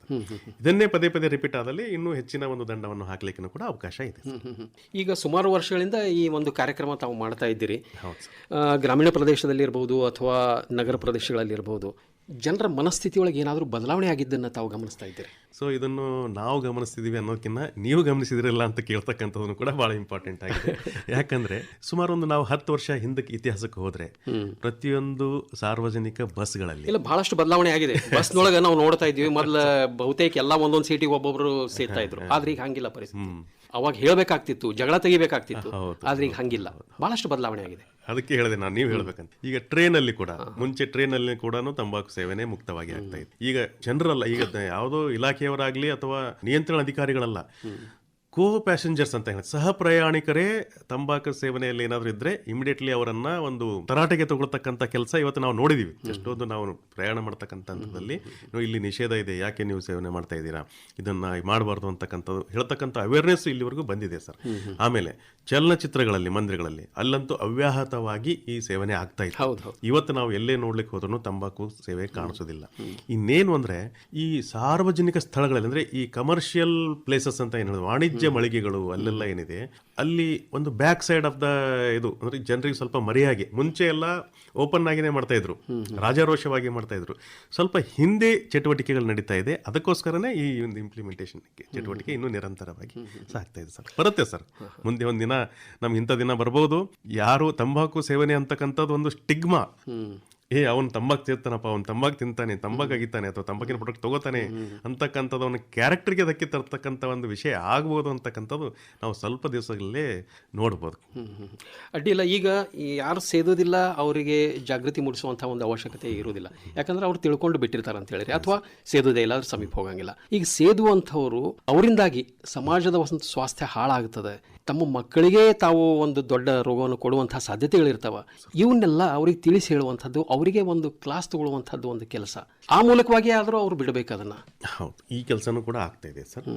ಇದನ್ನೇ ಪದೇ ಪದೇ ರಿಪೀಟ್ ಆದಲ್ಲಿ ಇನ್ನೂ ಹೆಚ್ಚಿನ ಒಂದು ದಂಡವನ್ನು ಹಾಕ್ಲಿಕ್ಕೂ ಕೂಡ ಅವಕಾಶ ಇದೆ
ಈಗ ಸುಮಾರು ವರ್ಷಗಳಿಂದ ಈ ಒಂದು ಕಾರ್ಯಕ್ರಮ ತಾವು ಮಾಡ್ತಾ ಇದ್ದೀರಿ. ಗ್ರಾಮೀಣ ಪ್ರದೇಶದಲ್ಲಿ ಇರಬಹುದು ಅಥವಾ ನಗರ ಪ್ರದೇಶಗಳಲ್ಲಿ ಇರ್ಬೋದು. ಜನರ ಮನಸ್ಥಿತಿಯೊಳಗೆ ಏನಾದರೂ ಬದಲಾವಣೆ ಆಗಿದ್ದನ್ನು ತಾವು ಗಮನಿಸ್ತಾ ಇದ್ದೀರಿ?
ಸೊ ಇದನ್ನು ನಾವು ಗಮನಿಸ್ತಿದ್ದೀವಿ ಅನ್ನೋದಕ್ಕಿಂತ ನೀವು ಗಮನಿಸಿದಿರಲ್ಲ ಅಂತ ಕೇಳ್ತಕ್ಕಂಥದ್ದು ಕೂಡ ಭಾಳ ಇಂಪಾರ್ಟೆಂಟ್ ಆಗಿದೆ. ಯಾಕಂದ್ರೆ ಸುಮಾರು ಒಂದು ನಾವು ಹತ್ತು ವರ್ಷ ಹಿಂದಕ್ಕೆ ಇತಿಹಾಸಕ್ಕೆ ಹೋದರೆ ಪ್ರತಿಯೊಂದು ಸಾರ್ವಜನಿಕ ಬಸ್ಗಳಲ್ಲಿ
ಇಲ್ಲ ಬಹಳಷ್ಟು ಬದಲಾವಣೆ ಆಗಿದೆ. ಬಸ್ನೊಳಗೆ ನಾವು ನೋಡ್ತಾ ಇದ್ದೀವಿ ಮೊದಲ ಬಹುತೇಕ ಎಲ್ಲ ಒಂದೊಂದು ಸೀಟಿಗೆ ಒಬ್ಬೊಬ್ಬರು ಸೇರ್ತಾ ಇದ್ರು. ಆದ್ರೆ ಈಗ ಹಂಗಿಲ್ಲ ಪರಿಸ್ಥಿತಿ. ಅವಾಗ ಹೇಳಬೇಕಾಗ್ತಿತ್ತು ಜಗಳ ತೆಗಿಬೇಕಾಗ್ತಿತ್ತು ಆದ್ರೆ ಈಗ ಹಂಗಿಲ್ಲ. ಬಹಳಷ್ಟು ಬದಲಾವಣೆ ಆಗಿದೆ.
ಅದಕ್ಕೆ ಹೇಳಿದೆ ನಾನು, ನೀವು ಹೇಳ್ಬೇಕಂತ. ಈಗ ಟ್ರೈನ್ ಅಲ್ಲಿ ಕೂಡ, ಮುಂಚೆ ಟ್ರೈನ್ ಅಲ್ಲಿ ಕೂಡ ತಂಬಾಕು ಸೇವನೆ ಮುಕ್ತವಾಗಿ ಆಗ್ತಾ ಇತ್ತು. ಈಗ ಜನರಲ್ಲ, ಈಗ ಯಾವುದೋ ಇಲಾಖೆಯವರಾಗ್ಲಿ ಅಥವಾ ನಿಯಂತ್ರಣ ಅಧಿಕಾರಿಗಳಲ್ಲ ಕೋ ಪ್ಯಾಸೆಂಜರ್ಸ್ ಅಂತ ಹೇಳಿ. ಸಹ ಪ್ರಯಾಣಿಕರೇ ತಂಬಾಕು ಸೇವನೆಯಲ್ಲಿ ಏನಾದರೂ ಇದ್ರೆ ಇಮಿಡಿಯೇಟ್ಲಿ ಅವರನ್ನ ಒಂದು ತರಾಟೆಗೆ ತಗೊಳ್ತಕ್ಕಂಥ ಕೆಲಸ ಇವತ್ತು ನಾವು ನೋಡಿದೀವಿ. ಎಷ್ಟೊಂದು ನಾವು ಪ್ರಯಾಣ ಮಾಡ್ತಕ್ಕಂಥ ಹಂತದಲ್ಲಿ. ನೀವು ಇಲ್ಲಿ ನಿಷೇಧ ಇದೆ. ಯಾಕೆ ನೀವು ಸೇವನೆ ಮಾಡ್ತಾ ಇದ್ದೀರಾ? ಇದನ್ನ ಮಾಡಬಾರ್ದು ಅಂತಕ್ಕಂಥದ್ದು ಹೇಳ್ತಕ್ಕಂಥ ಅವೇರ್ನೆಸ್ ಇಲ್ಲಿವರೆಗೂ ಬಂದಿದೆ ಸರ್. ಆಮೇಲೆ ಚಲನಚಿತ್ರಗಳಲ್ಲಿ ಮಂದಿರಗಳಲ್ಲಿ ಅಲ್ಲಂತೂ ಅವ್ಯಾಹತವಾಗಿ ಈ ಸೇವನೆ ಆಗ್ತಾ ಇತ್ತು. ಇವತ್ತು ನಾವು ಎಲ್ಲೇ ನೋಡ್ಲಿಕ್ಕೆ ಹೋದ್ರೂ ತಂಬಾಕು ಸೇವೆ ಕಾಣಿಸೋದಿಲ್ಲ. ಇನ್ನೇನು ಅಂದ್ರೆ ಈ ಸಾರ್ವಜನಿಕ ಸ್ಥಳಗಳಲ್ಲಿ ಅಂದ್ರೆ ಈ ಕಮರ್ಷಿಯಲ್ ಪ್ಲೇಸಸ್ ಅಂತ ಏನು ಹೇಳೋದು ವಾಣಿಜ್ಯ ಮಳಿಗೆಗಳು ಅಲ್ಲೆಲ್ಲ ಏನಿದೆ ಅಲ್ಲಿ ಒಂದು ಬ್ಯಾಕ್ ಸೈಡ್ ಆಫ್ ದ ಇದು ಅಂದ್ರೆ ಜನರಿಗೆ ಸ್ವಲ್ಪ ಮರೆಯಾಗಿ ಮುಂಚೆ ಎಲ್ಲ ಓಪನ್ ಆಗಿನೇ ಮಾಡ್ತಾ ಇದ್ರು ರಾಜಾರೋಷವಾಗಿ ಮಾಡ್ತಾ ಇದ್ರು. ಸ್ವಲ್ಪ ಹಿಂದೆ ಚಟುವಟಿಕೆಗಳು ನಡೀತಾ ಇದೆ ಅದಕ್ಕೋಸ್ಕರನೇ ಈ ಒಂದು ಇಂಪ್ಲಿಮೆಂಟೇಷನ್ ಚಟುವಟಿಕೆ ಇನ್ನೂ ನಿರಂತರವಾಗಿ ಸಾಕ್ತಾ ಇದೆ ಸರ್. ಬರುತ್ತೆ ಸರ್. ಮುಂದೆ ಒಂದು ದಿನ ನಮ್ಗೆ ಇಂಥ ದಿನ ಬರ್ಬೋದು. ಯಾರು ತಂಬಾಕು ಸೇವನೆ ಅಂತಕ್ಕಂಥದ್ದು ಒಂದು ಸ್ಟಿಗ್ಮಾ ಏ ಅವನು ತಂಬಾಕ್ ಸೇರ್ತಾನಪ್ಪ ಅವ್ನು ತಂಬಾಕ್ ತಿಂತಾನೆ ತಂಬಾಕ್ ಅಗಿತಾನೆ ಅಥವಾ ತಂಬಾಕಿನ ಪ್ರಾಡಕ್ಟ್ ತಗೋತಾನೆ ಅಂತಕ್ಕಂಥದ್ದು ಅವನ ಕ್ಯಾರೆಕ್ಟರ್ಗೆ ಧಕ್ಕೆ ತರ್ತಕ್ಕಂಥ ಒಂದು ವಿಷಯ ಆಗ್ಬೋದು ಅಂತಕ್ಕಂಥದ್ದು ನಾವು ಸ್ವಲ್ಪ ದಿವಸಗಳಲ್ಲೇ ನೋಡ್ಬೋದು.
ಅಡ್ಡಿಲ್ಲ ಈಗ ಯಾರು ಸೇದೋದಿಲ್ಲ ಅವರಿಗೆ ಜಾಗೃತಿ ಮೂಡಿಸುವಂಥ ಒಂದು ಅವಶ್ಯಕತೆ ಇರುವುದಿಲ್ಲ. ಯಾಕಂದ್ರೆ ಅವ್ರು ತಿಳ್ಕೊಂಡು ಬಿಟ್ಟಿರ್ತಾರೆ ಅಂತ ಹೇಳಿರಿ ಅಥವಾ ಸೇದೋದೇ ಇಲ್ಲ ಅದ್ರ ಸಮೀಪ ಹೋಗಂಗಿಲ್ಲ. ಈಗ ಸೇದುವಂಥವ್ರು ಅವರಿಂದಾಗಿ ಸಮಾಜದ ಒಂದು ಸ್ವಾಸ್ಥ್ಯ ಹಾಳಾಗ್ತದೆ. ತಮ್ಮ ಮಕ್ಕಳಿಗೆ ತಾವು ಒಂದು ದೊಡ್ಡ ರೋಗವನ್ನು ಕೊಡುವಂಥ ಸಾಧ್ಯತೆಗಳಿರ್ತಾವ. ಇವನ್ನೆಲ್ಲ ಅವ್ರಿಗೆ ತಿಳಿಸಿ ಹೇಳುವಂಥದ್ದು ಅವರಿಗೆ ಒಂದು ಕ್ಲಾಸ್ ತಗೊಳ್ಳುವಂಥದ್ದು ಒಂದು ಕೆಲಸ. ಆ ಮೂಲಕವಾಗಿ ಆದರೂ ಅವ್ರು ಬಿಡಬೇಕು ಅದನ್ನು.
ಹೌದು. ಈ ಕೆಲಸನೂ ಕೂಡ ಆಗ್ತಾ ಇದೆ ಸರ್.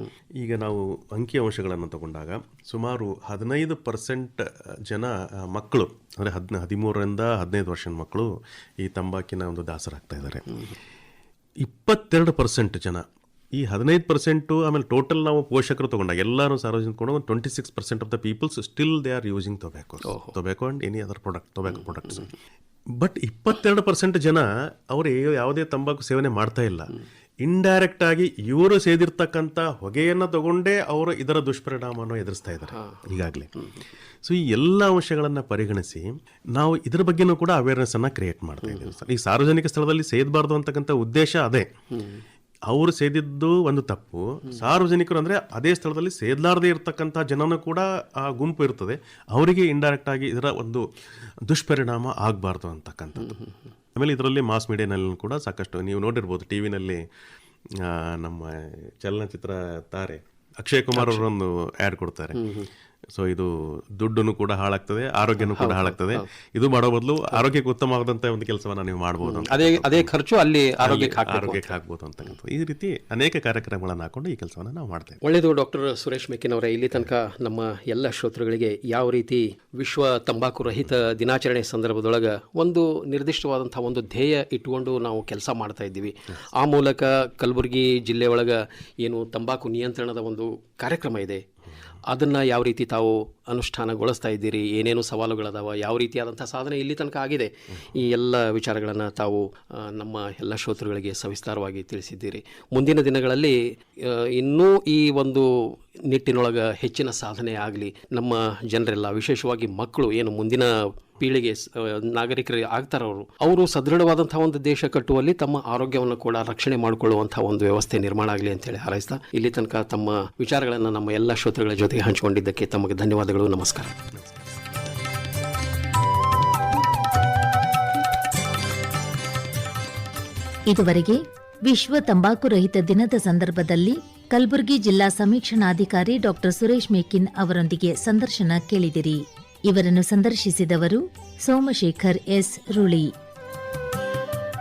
ಈಗ ನಾವು ಅಂಕಿ ಅಂಶಗಳನ್ನು ತಗೊಂಡಾಗ ಸುಮಾರು ಹದಿನೈದು ಪರ್ಸೆಂಟ್ ಜನ ಮಕ್ಕಳು ಅಂದರೆ ಹದಿನ ಹದಿಮೂರರಿಂದ ಹದಿನೈದು ವರ್ಷದ ಮಕ್ಕಳು ಈ ತಂಬಾಕಿನ ಒಂದು ದಾಸರಾಗ್ತಾ ಇದ್ದಾರೆ. ಇಪ್ಪತ್ತೆರಡು ಪರ್ಸೆಂಟ್ ಜನ ಈ ಹದಿನೈದು ಪರ್ಸೆಂಟು ಆಮೇಲೆ ಟೋಟಲ್ ನಾವು ಪೋಷಕರು ತೊಗೊಂಡಾಗ ಎಲ್ಲರೂ ಸಾರ್ವಜನಿಕ ಒಂದು twenty six percent of the peoples still they are using tobacco tobacco and any other product tobacco products but ಇಪ್ಪತ್ತೆರಡು ಪರ್ಸೆಂಟ್ ಜನ ಅವರು ಯಾವುದೇ ತಂಬಾಕು ಸೇವನೆ ಮಾಡ್ತಾ ಇಲ್ಲ. ಇಂಡೈರೆಕ್ಟ್ ಆಗಿ ಇವರು ಸೇದಿರ್ತಕ್ಕಂಥ ಹೊಗೆಯನ್ನು ತಗೊಂಡೇ ಅವರು ಇದರ ದುಷ್ಪರಿಣಾಮವನ್ನು ಎದುರಿಸ್ತಾ ಇದ್ದಾರೆ ಈಗಾಗಲೇ. ಸೊ ಈ ಎಲ್ಲ ಅಂಶಗಳನ್ನು ಪರಿಗಣಿಸಿ ನಾವು ಇದರ ಬಗ್ಗೆನೂ ಕೂಡ ಅವೇರ್ನೆಸ್ ಅನ್ನ ಕ್ರಿಯೇಟ್ ಮಾಡ್ತಾ ಇದ್ದೀವಿ ಸರ್. ಈ ಸಾರ್ವಜನಿಕ ಸ್ಥಳದಲ್ಲಿ ಸೇದಬಾರ್ದು ಅಂತಕ್ಕಂಥ ಉದ್ದೇಶ ಅದೇ. ಅವರು ಸೇದಿದ್ದು ಒಂದು ತಪ್ಪು. ಸಾರ್ವಜನಿಕರು ಅಂದರೆ ಅದೇ ಸ್ಥಳದಲ್ಲಿ ಸೇದಲಾರದೇ ಇರತಕ್ಕಂಥ ಜನನೂ ಕೂಡ ಆ ಗುಂಪು ಇರ್ತದೆ. ಅವರಿಗೆ ಇಂಡೈರೆಕ್ಟ್ ಆಗಿ ಇದರ ಒಂದು ದುಷ್ಪರಿಣಾಮ ಆಗಬಾರ್ದು ಅಂತಕ್ಕಂಥದ್ದು. ಆಮೇಲೆ ಇದರಲ್ಲಿ ಮಾಸ್ ಮೀಡಿಯಾನಲ್ಲಿ ಕೂಡ ಸಾಕಷ್ಟು ನೀವು ನೋಡಿರ್ಬೋದು ಟಿ ವಿನಲ್ಲಿ ನಮ್ಮ ಚಲನಚಿತ್ರ ತಾರೆ ಅಕ್ಷಯ್ ಕುಮಾರ್ ಅವರೊಂದು ಆ್ಯಡ್ ಕೊಡ್ತಾರೆ. ಸೊ ಇದು ದುಡ್ಡನ್ನು ಕೂಡ ಹಾಳಾಗ್ತದೆ ಆರೋಗ್ಯನೂ ಕೂಡ ಹಾಳಾಗ್ತದೆ. ಇದು ಮಾಡೋ ಬದಲು ಆರೋಗ್ಯಕ್ಕೆ ಉತ್ತಮವಾದಂತಹ ಒಂದು ಕೆಲಸವನ್ನ ನೀವು ಮಾಡಬಹುದು
ಅದೇ ಅದೇ ಖರ್ಚು ಅಲ್ಲಿ ಆರೋಗ್ಯಕ್ಕೆ
ಆರೋಗ್ಯಕ್ಕೆ ಆಗ್ಬೋದು ಅಂತಕ್ಕಂಥದ್ದು ಈ ರೀತಿ ಅನೇಕ ಕಾರ್ಯಕ್ರಮಗಳನ್ನು ಹಾಕೊಂಡು ಈ ಕೆಲಸವನ್ನು ನಾವು ಮಾಡ್ತೇವೆ
ಒಳ್ಳೆಯದು ಡಾಕ್ಟರ್ ಸುರೇಶ್ ಮೆಕ್ಕಿನ್ ಅವರೇ ಇಲ್ಲಿ ತನಕ ನಮ್ಮ ಎಲ್ಲ ಶ್ರೋತೃಗಳಿಗೆ ಯಾವ ರೀತಿ ವಿಶ್ವ ತಂಬಾಕು ರಹಿತ ದಿನಾಚರಣೆ ಸಂದರ್ಭದೊಳಗೆ ಒಂದು ನಿರ್ದಿಷ್ಟವಾದಂಥ ಒಂದು ಧ್ಯೇಯ ಇಟ್ಟುಕೊಂಡು ನಾವು ಕೆಲಸ ಮಾಡ್ತಾ ಇದ್ದೀವಿ. ಆ ಮೂಲಕ ಕಲಬುರಗಿ ಜಿಲ್ಲೆ ಒಳಗೆ ಏನು ತಂಬಾಕು ನಿಯಂತ್ರಣದ ಒಂದು ಕಾರ್ಯಕ್ರಮ ಇದೆ. ಅದನ್ನು ಯಾವ ರೀತಿ ತಾವು ಅನುಷ್ಠಾನಗೊಳಿಸ್ತಾ ಇದ್ದೀರಿ? ಏನೇನು ಸವಾಲುಗಳದಾವ? ಯಾವ ರೀತಿಯಾದಂಥ ಸಾಧನೆ ಇಲ್ಲಿ ತನಕ ಆಗಿದೆ? ಈ ಎಲ್ಲ ವಿಚಾರಗಳನ್ನು ತಾವು ನಮ್ಮ ಎಲ್ಲ ಶ್ರೋತೃಗಳಿಗೆ ಸವಿಸ್ತಾರವಾಗಿ ತಿಳಿಸಿದ್ದೀರಿ. ಮುಂದಿನ ದಿನಗಳಲ್ಲಿ ಇನ್ನೂ ಈ ಒಂದು ನಿಟ್ಟಿನೊಳಗೆ ಹೆಚ್ಚಿನ ಸಾಧನೆ ಆಗಲಿ, ನಮ್ಮ ಜನರೆಲ್ಲ, ವಿಶೇಷವಾಗಿ ಮಕ್ಕಳು, ಏನು ಮುಂದಿನ ಪೀಳಿಗೆ ನಾಗರಿಕರು ಆಗ್ತಾರವರು ಅವರು ಸದೃಢವಾದಂಥ ಒಂದು ದೇಶ ಕಟ್ಟುವಲ್ಲಿ ತಮ್ಮ ಆರೋಗ್ಯವನ್ನು ಕೂಡ ರಕ್ಷಣೆ ಮಾಡಿಕೊಳ್ಳುವಂತಹ ಒಂದು ವ್ಯವಸ್ಥೆ ನಿರ್ಮಾಣ ಆಗಲಿ ಅಂತೇಳಿ ಹಾರೈಸ್ತಾ, ಇಲ್ಲಿ ತನಕ ತಮ್ಮ ವಿಚಾರಗಳನ್ನು ನಮ್ಮ ಎಲ್ಲ ಶ್ರೋತೃಗಳ ಜೊತೆಗೆ ಹಂಚಿಕೊಂಡಿದ್ದಕ್ಕೆ ತಮಗೆ ಧನ್ಯವಾದಗಳು, ನಮಸ್ಕಾರ.
ಇದುವರೆಗೆ ವಿಶ್ವ ತಂಬಾಕು ರಹಿತ ದಿನದ ಸಂದರ್ಭದಲ್ಲಿ ಕಲಬುರಗಿ ಜಿಲ್ಲಾ ಸಮೀಕ್ಷಣಾಧಿಕಾರಿ ಡಾಕ್ಟರ್ ಸುರೇಶ್ ಮೇಕಿನ್ ಅವರೊಂದಿಗೆ ಸಂದರ್ಶನ ಕೇಳಿದಿರಿ. ಇವರನ್ನು ಸಂದರ್ಶಿಸಿದವರು ಸೋಮಶೇಖರ್ ಎಸ್. ರುಳಿ.